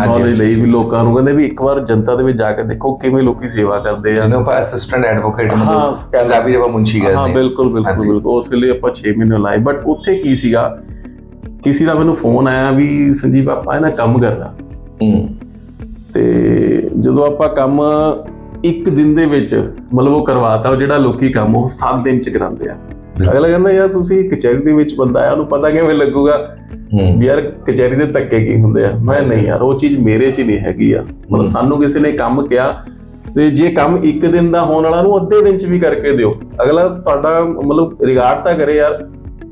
ਨੌਲੇਜ ਲਈ ਵੀ ਲੋਕਾਂ ਨੂੰ ਕਹਿੰਦੇ ਵੀ ਇੱਕ ਵਾਰ ਜਨਤਾ ਦੇ ਵਿੱਚ ਜਾ ਕੇ ਦੇਖੋ ਕਿਵੇਂ ਲੋਕੀ ਸੇਵਾ ਕਰਦੇ ਆ। ਜਿਹਨੂੰ ਆਪਾਂ ਅਸਿਸਟੈਂਟ ਐਡਵੋਕੇਟ ਮਤਲਬ ਪੰਜਾਬੀ ਆਪਾਂ ਮੁੰਸ਼ੀ ਕਹਿੰਦੇ ਹਾਂ ਬਿਲਕੁਲ ਬਿਲਕੁਲ। ਬਿਲਕੁਲ। ਉਸ ਵੇਲੇ ਆਪਾਂ 6 ਮਹੀਨੇ ਲਾਏ। ਬਟ ਉੱਥੇ ਕੀ ਸੀਗਾ? ਕਿਸੇ ਦਾ ਮੈਨੂੰ ਫੋਨ ਆਇਆ ਵੀ ਸੰਜੀਵ ਆਪਾਂ ਇਹਨਾਂ ਕੰਮ ਕਰਨਾ। ਹੂੰ। ਤੇ ਜਦੋਂ ਆਪਾਂ ਕੰਮ ਇੱਕ ਦਿਨ ਦੇ ਵਿੱਚ ਮਤਲਬ ਉਹ ਕਰਵਾਤਾ ਉਹ ਜਿਹੜਾ ਲੋਕੀ ਕੰਮ ਉਹ 7 ਦਿਨ ਚ ਕਰਾਉਂਦੇ ਆ। ਅਗਲਾ ਕਹਿੰਦਾ ਯਾਰ ਤੁਸੀਂ ਕਚਹਿਰੀ ਦੇ ਵਿੱਚ ਬੰਦਾ ਆਇਆ ਉਹਨੂੰ ਪਤਾ ਕਿਵੇਂ ਲੱਗੂਗਾ? ਵੀ ਯਾਰ ਕਚਹਿਰੀ ਦੇ ਧੱਕੇ ਕੀ ਹੁੰਦੇ ਆ? ਮੈਂ ਨਹੀਂ ਯਾਰ ਉਹ ਚੀਜ਼ ਮੇਰੇ 'ਚ ਨਹੀਂ ਹੈਗੀ ਆ। ਮਤਲਬ। ਸਾਨੂੰ ਕਿਸੇ ਨੇ ਕੰਮ ਕਿਹਾ ਤੇ ਜੇ ਕੰਮ ਇੱਕ ਦਿਨ ਦਾ ਹੋਣ ਵਾਲਾ ਨੂੰ ਅੱਧੇ ਦਿਨ ਚ ਵੀ ਕਰਕੇ ਦਿਓ। ਅਗਲਾ ਤੁਹਾਡਾ ਮਤਲਬ ਰਿਗਾਰਡ ਤਾਂ ਕਰੇ ਯਾਰ।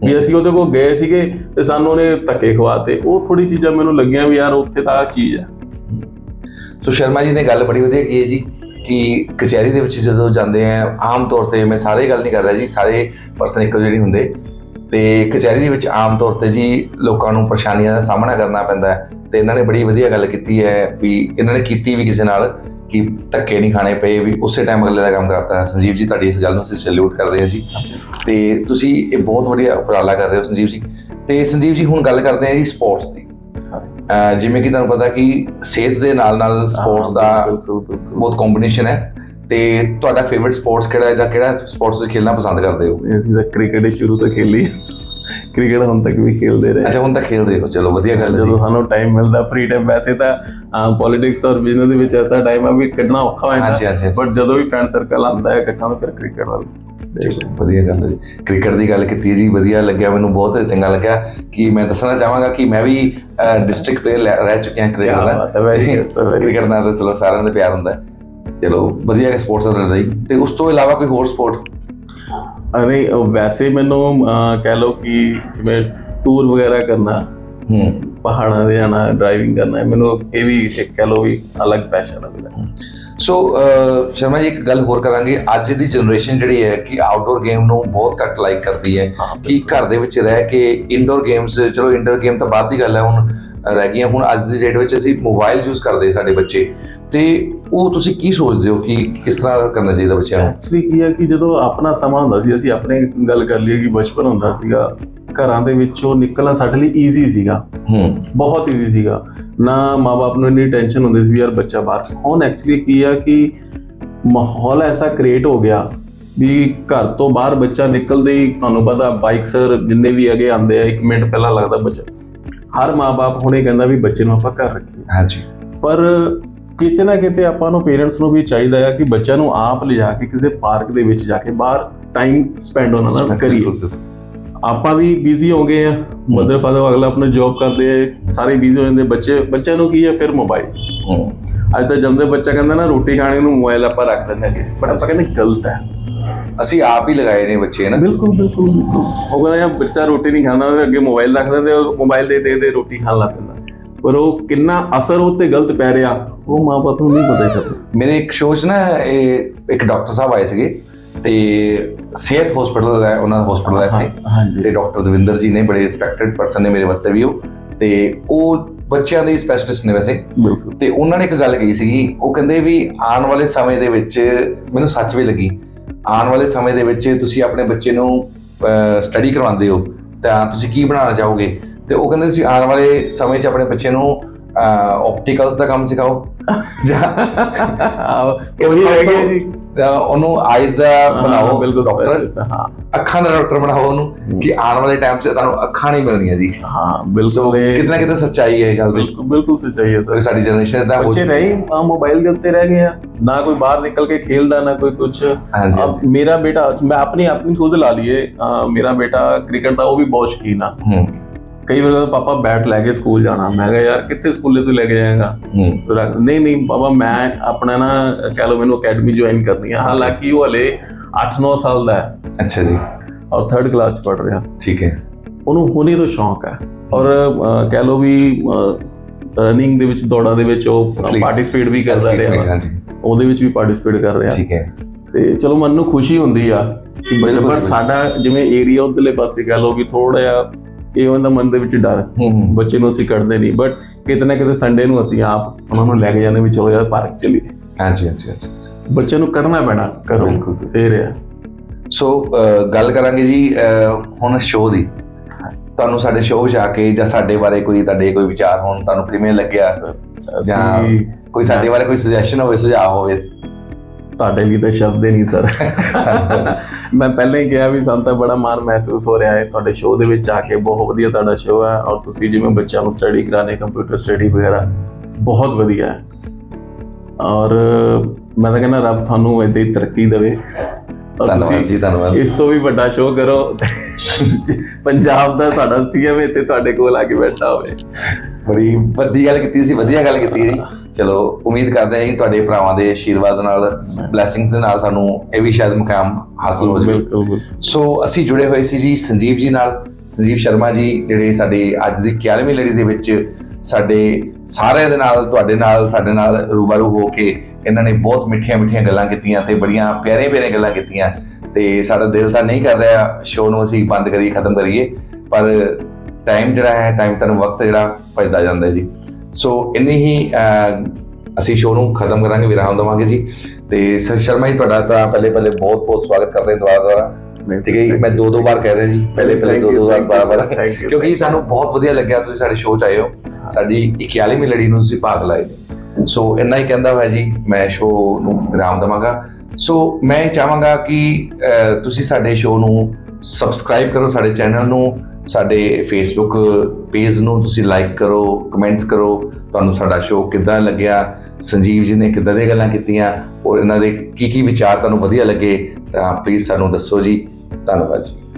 ਵੀ ਅਸੀਂ ਉਹਦੇ ਕੋਲ ਗਏ ਸੀਗੇ ਤੇ ਸਾਨੂੰ ਉਹਨੇ ਧੱਕੇ ਖਵਾਤੇ। ਉਹ ਥੋੜੀ ਚੀਜ਼ਾਂ ਮੈਨੂੰ ਲੱਗੀਆਂ ਵੀ ਯਾਰ ਉੱਥੇ ਤਾਂ ਆ ਚੀਜ਼ ਹੈ ਸੋ ਸ਼ਰਮਾ ਜੀ ਨੇ ਗੱਲ ਬੜੀ ਵਧੀਆ ਕੀ ਹੈ ਜੀ। ਕਿ ਕਚਹਿਰੀ ਦੇ ਵਿੱਚ ਜਦੋਂ ਜਾਂਦੇ ਆ, ਆਮ ਤੌਰ ਤੇ ਮੈਂ ਸਾਰੇ ਗੱਲ ਨਹੀਂ ਕਰ ਰਿਹਾ ਜੀ, ਸਾਰੇ ਪਰਸਨ ਇੱਕੋ ਜਿਹੇ ਨਹੀਂ ਹੁੰਦੇ। ਤੇ ਕਚਹਿਰੀ ਦੇ ਵਿੱਚ ਆਮ ਤੌਰ ਤੇ ਜੀ ਲੋਕਾਂ ਨੂੰ ਪਰੇਸ਼ਾਨੀਆਂ ਦਾ ਸਾਹਮਣਾ ਕਰਨਾ ਪੈਂਦਾ ਹੈ। ਤੇ ਇਹਨਾਂ ਨੇ ਬੜੀ ਵਧੀਆ ਗੱਲ ਕੀਤੀ ਹੈ ਵੀ ਇਹਨਾਂ ਨੇ ਕੀਤੀ ਵੀ ਕਿਸੇ ਨਾਲ ਕਿ ਧੱਕੇ ਨਹੀਂ ਖਾਣੇ ਪਏ, ਵੀ ਉਸੇ ਟਾਈਮ ਅਗਲੇ ਦਾ ਕੰਮ ਕਰਤਾ ਸੰਜੀਵ ਜੀ, ਤੁਹਾਡੀ ਇਸ ਗੱਲ ਨੂੰ ਅਸੀਂ ਸੈਲੂਟ ਕਰਦੇ ਹਾਂ ਜੀ। ਤੇ ਤੁਸੀਂ ਇਹ ਬਹੁਤ ਵਧੀਆ ਉਪਰਾਲਾ ਕਰ ਰਹੇ ਹੋ ਸੰਜੀਵ ਜੀ। ਤੇ ਸੰਜੀਵ ਜੀ, ਹੁਣ ਗੱਲ ਕਰਦੇ ਹਾਂ ਜੀ ਸਪੋਰਟਸ ਦੀ। ਅਹ ਜਿਵੇਂ ਕਿ ਤੁਹਾਨੂੰ ਪਤਾ ਕਿ ਸਿਹਤ ਦੇ ਨਾਲ ਨਾਲ ਸਪੋਰਟਸ ਦਾ ਬਹੁਤ ਕੰਬੀਨੇਸ਼ਨ ਹੈ। ਤੇ ਤੁਹਾਡਾ ਫੇਵਰਿਟ ਸਪੋਰਟਸ ਕਿਹੜਾ ਹੈ ਜਾਂ ਕਿਹੜਾ ਸਪੋਰਟਸ ਤੁਸੀਂ ਖੇਡਣਾ ਪਸੰਦ ਕਰਦੇ ਹੋ? ਅਸੀਂ ਤਾਂ ਕ੍ਰਿਕਟ ਹੀ ਸ਼ੁਰੂ ਤੋਂ ਖੇਲੀ। ਕ੍ਰਿਕਟ ਹੁਣ ਤੱਕ ਵੀ ਖੇਲਦੇ ਰਹੇ। ਅੱਛਾ ਹੁਣ ਤੱਕ ਖੇਡਦੇ ਹੋ। ਚਲੋ ਵਧੀਆ ਗੱਲ ਹੈ ਜਦੋਂ ਸਾਨੂੰ ਟਾਈਮ ਮਿਲਦਾ ਫ੍ਰੀ ਟਾਈਮ ਵੈਸੇ ਤਾਂ ਪੋਲਿਟਿਕਸ ਔਰ ਬਿਜ਼ਨਸ ਦੇ ਵਿੱਚ ਐਸਾ ਟਾਈਮ ਆ ਵੀ ਕੱਢਣਾ ਔਖਾ ਹੋ ਜਾਂਦਾ। ਬਟ ਜਦੋਂ ਵੀ ਫਰੈਂਡ ਸਰਕਲ ਆਉਂਦਾ ਹੈ ਇਕੱਠਾ ਫਿਰ ਕ੍ਰਿਕਟ ਵੱਲ। ਵਧੀਆ ਗੱਲ ਹੈ। ਕ੍ਰਿਕਟ ਦੀ ਗੱਲ ਕੀਤੀ ਜੀ ਵਧੀਆ ਲੱਗਿਆ ਮੈਨੂੰ ਬਹੁਤ ਚੰਗਾ ਲੱਗਿਆ ਕਿ ਮੈਂ ਦੱਸਣਾ ਚਾਹਾਂਗਾ ਕਿ ਮੈਂ ਵੀ ਡਿਸਟ੍ਰਿਕਟ ਪਲੇਅਰ ਰਹਿ ਚੁੱਕਿਆ ਕ੍ਰਿਕਟ ਦਾ. ਕ੍ਰਿਕਟ ਨਾਲ ਤਾਂ ਚਲੋ ਸਾਰਿਆਂ ਦਾ ਪਿਆਰ ਹੁੰਦਾ। ਚਲੋ ਵਧੀਆ ਸਪੋਰਟਸ ਦਾ ਰਹੀ ਤੇ ਉਸ ਤੋਂ ਇਲਾਵਾ ਕੋਈ ਹੋਰ ਸਪੋਰਟ ਅਰੇ ਉਹ ਵੈਸੇ ਮੈਨੂੰ ਕਹਿ ਲਓ ਕਿ ਜਿਵੇਂ ਟੂਰ ਵਗੈਰਾ ਕਰਨਾ ਹੂੰ। ਪਹਾੜਾਂ ਤੇ ਜਾਣਾ ਡਰਾਈਵਿੰਗ ਕਰਨਾ ਮੈਨੂੰ ਇਹ ਵੀ ਇੱਕ ਕਹਿ ਲਓ ਵੀ ਅਲੱਗ ਪੈਸ਼ਨ ਹੈ ਮੇਰਾ। ਸੋ ਅਹ, ਸ਼ਰਮਾ ਜੀ ਇੱਕ ਗੱਲ ਹੋਰ ਕਰਾਂਗੇ। ਅੱਜ ਦੀ ਜਨਰੇਸ਼ਨ ਜਿਹੜੀ ਹੈ ਕਿ ਆਊਟਡੋਰ ਗੇਮ ਨੂੰ ਬਹੁਤ ਘੱਟ ਲਾਈਕ ਕਰਦੀ ਹੈ। ਹਾਂ, ਕਿ ਘਰ ਦੇ ਵਿੱਚ ਰਹਿ ਕੇ ਇਨਡੋਰ ਗੇਮਸ ਚਲੋ ਇਨਡੋਰ ਗੇਮ ਤਾਂ ਬਾਅਦ ਦੀ ਗੱਲ ਹੈ ਹੁਣ ਰਹਿ ਗਈਆਂ। ਹੁਣ ਅੱਜ ਦੀ ਡੇਟ ਵਿੱਚ ਅਸੀਂ ਮੋਬਾਈਲ ਯੂਜ਼ ਕਰਦੇ ਸਾਡੇ ਬੱਚੇ। ਤੇ ਉਹ ਤੁਸੀਂ ਕੀ ਸੋਚਦੇ ਹੋ ਕਿ ਕਿਸ ਤਰ੍ਹਾਂ ਕਰਨਾ ਚਾਹੀਦਾ ਬੱਚਿਆਂ ਨੂੰ? ਐਕਚੁਅਲੀ ਕੀ ਹੈ ਕਿ ਜਦੋਂ ਆਪਣਾ ਸਮਾਂ ਹੁੰਦਾ ਸੀ ਅਸੀਂ ਆਪਣੇ ਗੱਲ ਕਰ ਲਈਏ ਕਿ ਬਚਪਨ ਹੁੰਦਾ ਸੀਗਾ ਘਰਾਂ ਦੇ ਵਿੱਚੋਂ ਨਿਕਲਣਾ ਸਾਡੇ ਲਈ ਈਜ਼ੀ ਸੀਗਾ। ਹੂੰ। ਬਹੁਤ ਈਜ਼ੀ ਸੀਗਾ। ਨਾ ਮਾਪੇ ਨੂੰ ਇੰਨੀ ਟੈਨਸ਼ਨ ਹੁੰਦੀ ਸੀ ਵੀ ਯਾਰ ਬੱਚਾ ਬਾਹਰ। ਹੁਣ ਐਕਚੁਅਲੀ ਕੀ ਆ ਕਿ ਮਾਹੌਲ ਐਸਾ ਕ੍ਰੀਏਟ ਹੋ ਗਿਆ ਵੀ ਘਰ ਤੋਂ ਬਾਹਰ ਬੱਚਾ ਨਿਕਲਦੇ ਹੀ ਤੁਹਾਨੂੰ ਪਤਾ ਬਾਈਕ ਸਰ ਜਿੰਨੇ ਵੀ ਅੱਗੇ ਆਉਂਦੇ ਆ 1 ਮਿੰਟ ਪਹਿਲਾਂ ਲੱਗਦਾ ਬੱਚਾ। ਹਰ ਮਾਪੇ ਹੁਣੇ ਕਹਿੰਦਾ ਵੀ ਬੱਚੇ ਨੂੰ ਆਪਾਂ ਘਰ ਰੱਖੀਏ। ਹਾਂਜੀ। ਪਰ ਕਿਤੇ ਨਾ ਕਿਤੇ ਆਪਾਂ ਨੂੰ ਪੇਰੈਂਟਸ ਨੂੰ ਵੀ ਚਾਹੀਦਾ ਹੈ ਕਿ ਬੱਚਿਆਂ ਨੂੰ ਆਪ ਲਿਜਾ ਕੇ ਕਿਸੇ ਪਾਰਕ ਦੇ ਵਿੱਚ ਜਾ ਕੇ ਬਾਹਰ ਟਾਈਮ ਸਪੈਂਡ ਉਹਨਾਂ ਨਾਲ ਕਰੀਏ। ਆਪਾਂ ਵੀ ਬਿਜ਼ੀ ਹੋ ਗਏ ਆ। ਮਦਰ ਫਾਦਰ ਅਗਲਾ ਆਪਣਾ ਜੌਬ ਕਰਦੇ ਆ। ਸਾਰੇ ਬਿਜ਼ੀ ਹੋ ਜਾਂਦੇ। ਬੱਚੇ ਬੱਚਿਆਂ ਨੂੰ ਕੀ ਹੈ ਫਿਰ ਮੋਬਾਈਲ ਅੱਜ ਤਾਂ ਜੰਮਦੇ ਬੱਚਾ ਕਹਿੰਦਾ ਨਾ ਰੋਟੀ ਖਾਣੇ ਨੂੰ ਮੋਬਾਈਲ ਆਪਾਂ ਰੱਖ ਦਿੰਦੇ ਹੈਗੇ ਬਟ ਆਪਾਂ ਕਹਿੰਦੇ ਗਲਤ ਹੈ। ਅਸੀਂ ਆਪ ਹੀ ਲਗਾਏ ਨੇ ਬੱਚੇ ਨਾ ਬਿਲਕੁਲ ਬਿਲਕੁਲ ਬਿਲਕੁਲ। ਉਹ ਕਹਿੰਦਾ ਯਾਰ ਬੱਚਾ ਰੋਟੀ ਨਹੀਂ ਖਾਂਦਾ ਅੱਗੇ ਮੋਬਾਈਲ ਰੱਖ ਦਿੰਦੇ ਮੋਬਾਈਲ ਦੇ ਦੇ ਦੇ ਰੋਟੀ ਖਾਣ ਲੱਗ ਪੈਂਦਾ। ਪਰ ਉਹ ਕਿੰਨਾ ਅਸਰ ਉਹ ਤੇ ਗਲਤ ਪੈ ਰਿਹਾ ਉਹ ਮਾਂ ਬਾਪ ਨੂੰ ਨਹੀਂ ਪਤਾ ਚੱਲਦਾ ਮੇਰੇ ਇੱਕ ਸ਼ੋਅ 'ਚ ਨਾ ਇਹ ਇੱਕ ਡਾਕਟਰ ਸਾਹਿਬ ਆਏ ਸੀਗੇ ਤੇ ਸਿਹਤ ਹਸਪੀਟਲ ਹੈ ਉਹਨਾਂ ਦਾ ਹਸਪੀਟਲ ਹੈ ਇੱਥੇ। ਤੇ ਡਾਕਟਰ ਦਵਿੰਦਰ ਜੀ ਨੇ ਬੜੇ ਰਿਸਪੈਕਟਡ ਪਰਸਨ ਨੇ ਮੇਰੇ ਵਾਸਤੇ ਵੀ ਉਹ। ਤੇ ਉਹ ਬੱਚਿਆਂ ਦੇ ਸਪੈਸ਼ਲਿਸਟ ਨੇ ਵੈਸੇ। ਤੇ ਉਹਨਾਂ ਨੇ ਇੱਕ ਗੱਲ ਕਹੀ ਸੀਗੀ ਉਹ ਕਹਿੰਦੇ ਵੀ ਆਉਣ ਵਾਲੇ ਸਮੇਂ ਦੇ ਵਿੱਚ ਮੈਨੂੰ ਸੱਚ ਵੀ ਲੱਗੀ। ਆਉਣ ਵਾਲੇ ਸਮੇਂ ਦੇ ਵਿੱਚ ਤੁਸੀਂ ਆਪਣੇ ਬੱਚੇ ਨੂੰ ਸਟੱਡੀ ਕਰਵਾਉਂਦੇ ਹੋ ਤਾਂ ਤੁਸੀਂ ਕੀ ਬਣਾਉਣਾ ਚਾਹੋਗੇ? ਤੇ ਉਹ ਕਹਿੰਦੇ ਤੁਸੀਂ ਆਉਣ ਵਾਲੇ ਸਮੇਂ 'ਚ ਆਪਣੇ ਬੱਚੇ ਨੂੰ ਆਪਟੀਕਲਸ ਦਾ ਕੰਮ ਸਿਖਾਓ। ਜਾਂ ਉਹੀ ਰਹਿ ਗਿਆ ਜੀ। ਤਾਂ ਉਹਨੂੰ ਆਈਜ਼ ਦਾ ਬਣਾਓ ਡਾਕਟਰ ਹਾਂ। ਅੱਖਾਂ ਦਾ ਡਾਕਟਰ ਬਣਾਓ ਉਹਨੂੰ ਕਿ ਆਉਣ ਵਾਲੇ ਟਾਈਮ 'ਚ ਤੁਹਾਨੂੰ ਅੱਖਾਂ ਨਹੀਂ ਮਿਲਣੀਆਂ ਜੀ। ਹਾਂ ਸੋ ਬਿਲਕੁਲ ਕਿਤਨਾ ਕਿਤੇ ਸੱਚਾਈ ਹੈ ਇਹ ਗੱਲ ਬਿਲਕੁਲ ਬਿਲਕੁਲ ਸੱਚਾਈ ਹੈ ਸਰ। ਸਾਡੀ ਜਨਰੇਸ਼ਨ ਦਾ ਬੱਚੇ ਨਹੀਂ ਆ ਮੋਬਾਈਲ ਦੇ ਉੱਤੇ ਰਹਿ ਗਏ ਆ। ਨਾ ਕੋਈ ਬਾਹਰ ਨਿਕਲ ਕੇ ਖੇਲਦਾ ਨਾ ਕੋਈ ਕੁਝ ਮੇਰਾ ਬੇਟਾ ਮੈਂ ਆਪਣੀ ਆਪਣੀ ਖੁਦ ਲਾ ਲਈਏ। ਮੇਰਾ ਬੇਟਾ ਕ੍ਰਿਕਟ ਦਾ ਉਹ ਵੀ ਬਹੁਤ ਸ਼ੌਕੀਨ ਆ। ਹੂੰ। ਕਈ ਵਾਰ ਕਹਿੰਦਾ, ਪਾਪਾ ਬੈਟ ਲੈ ਕੇ ਸਕੂਲ ਜਾਣਾ ਮੈਂ ਕਿਹਾ ਯਾਰ ਕਿੱਥੇ ਸਕੂਲੇ ਤੂੰ ਲੈ ਕੇ ਜਾਏਗਾ? ਨਹੀਂ ਨਹੀਂ ਬਾਬਾ ਮੈਂ ਆਪਣਾ ਨਾ ਕਹਿ ਲਓ ਮੈਨੂੰ ਅਕੈਡਮੀ ਜੁਆਇਨ ਕਰਨੀ ਆ। ਹਾਲਾਂਕਿ ਉਹ ਹਲੇ 8-9 ਸਾਲ ਦਾ ਹੈ। ਅੱਛਾ ਜੀ। ਔਰ 3rd ਕਲਾਸ ਪੜ ਰਿਹਾ। ਠੀਕ ਹੈ। ਉਹਨੂੰ ਹੁਣੇ ਤੋਂ ਸ਼ੌਂਕ ਹੈ। ਔਰ ਕਹਿ ਲਓ ਵੀ ਰਨਿੰਗ ਦੇ ਵਿੱਚ ਦੌੜਾਂ ਦੇ ਵਿੱਚ ਉਹ. ਪਾਰਟਿਸਿਪੇਟ ਵੀ ਕਰਦਾ ਰਿਹਾ ਉਹਦੇ ਵਿੱਚ ਵੀ ਪਾਰਟਿਸਿਪੇਟ ਕਰ ਰਿਹਾ ਠੀਕ ਹੈ। ਤੇ ਚਲੋ ਮਨ ਨੂੰ ਖੁਸ਼ੀ ਹੁੰਦੀ ਆ। ਪਰ ਸਾਡਾ ਜਿਵੇਂ ਏਰੀਆ ਉਧਰਲੇ ਪਾਸੇ ਕਹਿ ਲਓ ਵੀ ਥੋੜਾ ਇਹ ਹੁੰਦਾ ਮਨ ਦੇ ਵਿੱਚ ਡਰ ਬੱਚੇ ਨੂੰ ਅਸੀਂ ਕੱਢਦੇ ਨਹੀਂ ਬਟ ਕਿਤੇ ਨਾ ਕਿਤੇ ਸੰਡੇ ਨੂੰ ਅਸੀਂ ਆਪ ਉਹਨਾਂ ਨੂੰ ਲੈ ਕੇ ਜਾਂਦੇ ਵੀ ਚਲੋ ਯਾਰ ਪਾਰਕ ਚਲੀਏ। ਹਾਂਜੀ ਹਾਂਜੀ ਹਾਂਜੀ ਬੱਚੇ ਨੂੰ ਕੱਢਣਾ ਪੈਣਾ ਕਰੋ ਬਿਲਕੁਲ। ਫੇਰ ਆ। ਸੋ ਗੱਲ ਕਰਾਂਗੇ ਜੀ ਹੁਣ ਸ਼ੋਅ ਦੀ। ਤੁਹਾਨੂੰ ਸਾਡੇ ਸ਼ੋਅ 'ਚ ਆ ਕੇ ਜਾਂ ਸਾਡੇ ਬਾਰੇ ਕੋਈ ਤੁਹਾਡੇ ਕੋਈ ਵਿਚਾਰ ਹੋਣ ਤੁਹਾਨੂੰ ਕਿਵੇਂ ਲੱਗਿਆ? ਜਾਂ ਕੋਈ ਸਾਡੇ ਬਾਰੇ ਕੋਈ ਸੁਜੈਸ਼ਨ ਹੋਵੇ ਸੁਝਾਅ ਹੋਵੇ ਤੁਹਾਡੇ ਲਈ ਤਾਂ ਸ਼ਬਦ ਹੀ ਨਹੀਂ ਸਰ। ਮੈਂ ਪਹਿਲਾਂ ਹੀ ਕਿਹਾ ਵੀ ਸਾਨੂੰ ਤਾਂ ਬੜਾ ਮਾਣ ਮਹਿਸੂਸ ਹੋ ਰਿਹਾ ਹੈ। ਤੁਹਾਡੇ ਸ਼ੋਅ ਦੇ ਵਿੱਚ ਆ ਕੇ ਬਹੁਤ ਵਧੀਆ ਤੁਹਾਡਾ ਸ਼ੋਅ ਹੈ ਔਰ ਤੁਸੀਂ ਜਿਵੇਂ ਬੱਚਿਆਂ ਨੂੰ ਸਟੱਡੀ ਕਰਾਣੇ ਕੰਪਿਊਟਰ ਸਟੱਡੀ ਵਗੈਰਾ ਬਹੁਤ ਵਧੀਆ ਹੈ। ਔਰ ਮੈਂ ਤਾਂ ਕਹਿੰਦਾ ਰੱਬ ਤੁਹਾਨੂੰ ਏਦਾਂ ਹੀ ਤਰੱਕੀ ਦੇਵੇ। ਧੰਨਵਾਦ ਜੀ ਧੰਨਵਾਦ। ਇਸ ਤੋਂ ਵੀ ਵੱਡਾ ਸ਼ੋਅ ਕਰੋ। ਪੰਜਾਬ ਦਾ ਤੁਹਾਡਾ ਸੀਐਮ ਇੱਥੇ ਤੁਹਾਡੇ ਕੋਲ ਆ ਕੇ ਬੈਠਾ ਹੋਵੇ। ਬੜੀ ਵੱਡੀ ਗੱਲ ਕੀਤੀ ਸੀ ਵਧੀਆ ਗੱਲ ਕੀਤੀ ਜੀ। ਚਲੋ ਉਮੀਦ ਕਰਦੇ ਹਾਂ ਜੀ ਤੁਹਾਡੇ ਭਰਾਵਾਂ ਦੇ ਆਸ਼ੀਰਵਾਦ ਨਾਲ ਬਲੇਸਿੰਗਸ ਦੇ ਨਾਲ ਸਾਨੂੰ ਇਹ ਵੀ ਸ਼ਾਇਦ ਮੁਕਾਮ ਹਾਸਲ ਹੋ ਜਾਵੇ। ਸੋ ਅਸੀਂ ਜੁੜੇ ਹੋਏ ਸੀ ਜੀ ਸੰਜੀਵ ਜੀ ਨਾਲ। ਸੰਜੀਵ ਸ਼ਰਮਾ ਜੀ ਜਿਹੜੇ ਸਾਡੇ ਅੱਜ ਦੀ 91ਵੀਂ ਲੜੀ ਦੇ ਵਿੱਚ ਸਾਡੇ ਸਾਰਿਆਂ ਦੇ ਨਾਲ ਤੁਹਾਡੇ ਨਾਲ ਸਾਡੇ ਨਾਲ ਰੂਬਰੂ ਹੋ ਕੇ ਇਹਨਾਂ ਨੇ ਬਹੁਤ ਮਿੱਠੀਆਂ ਮਿੱਠੀਆਂ ਗੱਲਾਂ ਕੀਤੀਆਂ ਤੇ ਬੜੀਆਂ ਪਿਆਰੀਆਂ ਪਿਆਰੀਆਂ ਗੱਲਾਂ ਕੀਤੀਆਂ। ਤੇ ਸਾਡਾ ਦਿਲ ਤਾਂ ਨਹੀਂ ਕਰ ਰਿਹਾ ਸ਼ੋਅ ਨੂੰ ਅਸੀਂ ਬੰਦ ਕਰੀਏ ਖਤਮ ਕਰੀਏ ਪਰ ਟਾਈਮ ਜਿਹੜਾ ਹੈ ਟਾਈਮ ਤੁਹਾਨੂੰ ਵਕਤ ਜਿਹੜਾ ਭਜਦਾ ਜਾਂਦਾ ਜੀ। ਸੋ ਇੰਨੀ ਹੀ ਅਸੀਂ ਸ਼ੋਅ ਨੂੰ ਖਤਮ ਕਰਾਂਗੇ ਵਿਰਾਮ ਦਵਾਂਗੇ ਜੀ। ਤੇ ਸਰ ਸ਼ਰਮਾ ਜੀ ਤੁਹਾਡਾ ਤਾਂ ਪਹਿਲੇ ਪਹਿਲੇ ਬਹੁਤ ਬਹੁਤ ਸਵਾਗਤ ਕਰਦੇ ਹਾਂ ਦੁਬਾਰਾ ਦੁਬਾਰਾ ਠੀਕ ਹੈ ਮੈਂ ਦੋ ਦੋ ਵਾਰ ਕਹਿ ਰਿਹਾ ਜੀ ਪਹਿਲੇ ਪਹਿਲੇ ਦੋ ਦੋ ਵਾਰ ਬਾਰ ਬਾਰ ਕਿਉਂਕਿ. ਸਾਨੂੰ ਬਹੁਤ ਵਧੀਆ ਲੱਗਿਆ ਤੁਸੀਂ ਸਾਡੇ ਸ਼ੋਅ 'ਚ ਆਏ ਹੋ। ਸਾਡੀ 41ਵੀਂ ਲੜੀ ਨੂੰ ਤੁਸੀਂ ਭਾਗ ਲਾਏ। ਸੋ ਇੰਨਾ ਹੀ ਕਹਿੰਦਾ ਹੋਇਆ ਜੀ ਮੈਂ ਸ਼ੋਅ ਨੂੰ ਵਿਰਾਮ ਦਵਾਂਗਾ। ਸੋ ਮੈਂ ਇਹ ਚਾਹਾਂਗਾ ਕਿ ਤੁਸੀਂ ਸਾਡੇ ਸ਼ੋਅ ਨੂੰ ਸਬਸਕ੍ਰਾਈਬ ਕਰੋ, ਸਾਡੇ ਚੈਨਲ ਨੂੰ, ਸਾਡੇ ਫੇਸਬੁੱਕ ਪੇਜ ਨੂੰ, ਤੁਸੀਂ ਲਾਈਕ ਕਰੋ ਕਮੈਂਟਸ ਕਰੋ, ਤੁਹਾਨੂੰ ਸਾਡਾ ਸ਼ੋਅ ਕਿੱਦਾਂ ਲੱਗਿਆ, ਸੰਜੀਵ ਜੀ ਨੇ ਕਿੱਦਾਂ ਦੀਆਂ ਗੱਲਾਂ ਕੀਤੀਆਂ, ਔਰ ਇਹਨਾਂ ਦੇ ਕੀ ਕੀ ਵਿਚਾਰ ਤੁਹਾਨੂੰ ਵਧੀਆ ਲੱਗੇ, ਤਾਂ ਪਲੀਜ਼ ਸਾਨੂੰ ਦੱਸੋ ਜੀ, ਧੰਨਵਾਦ ਜੀ।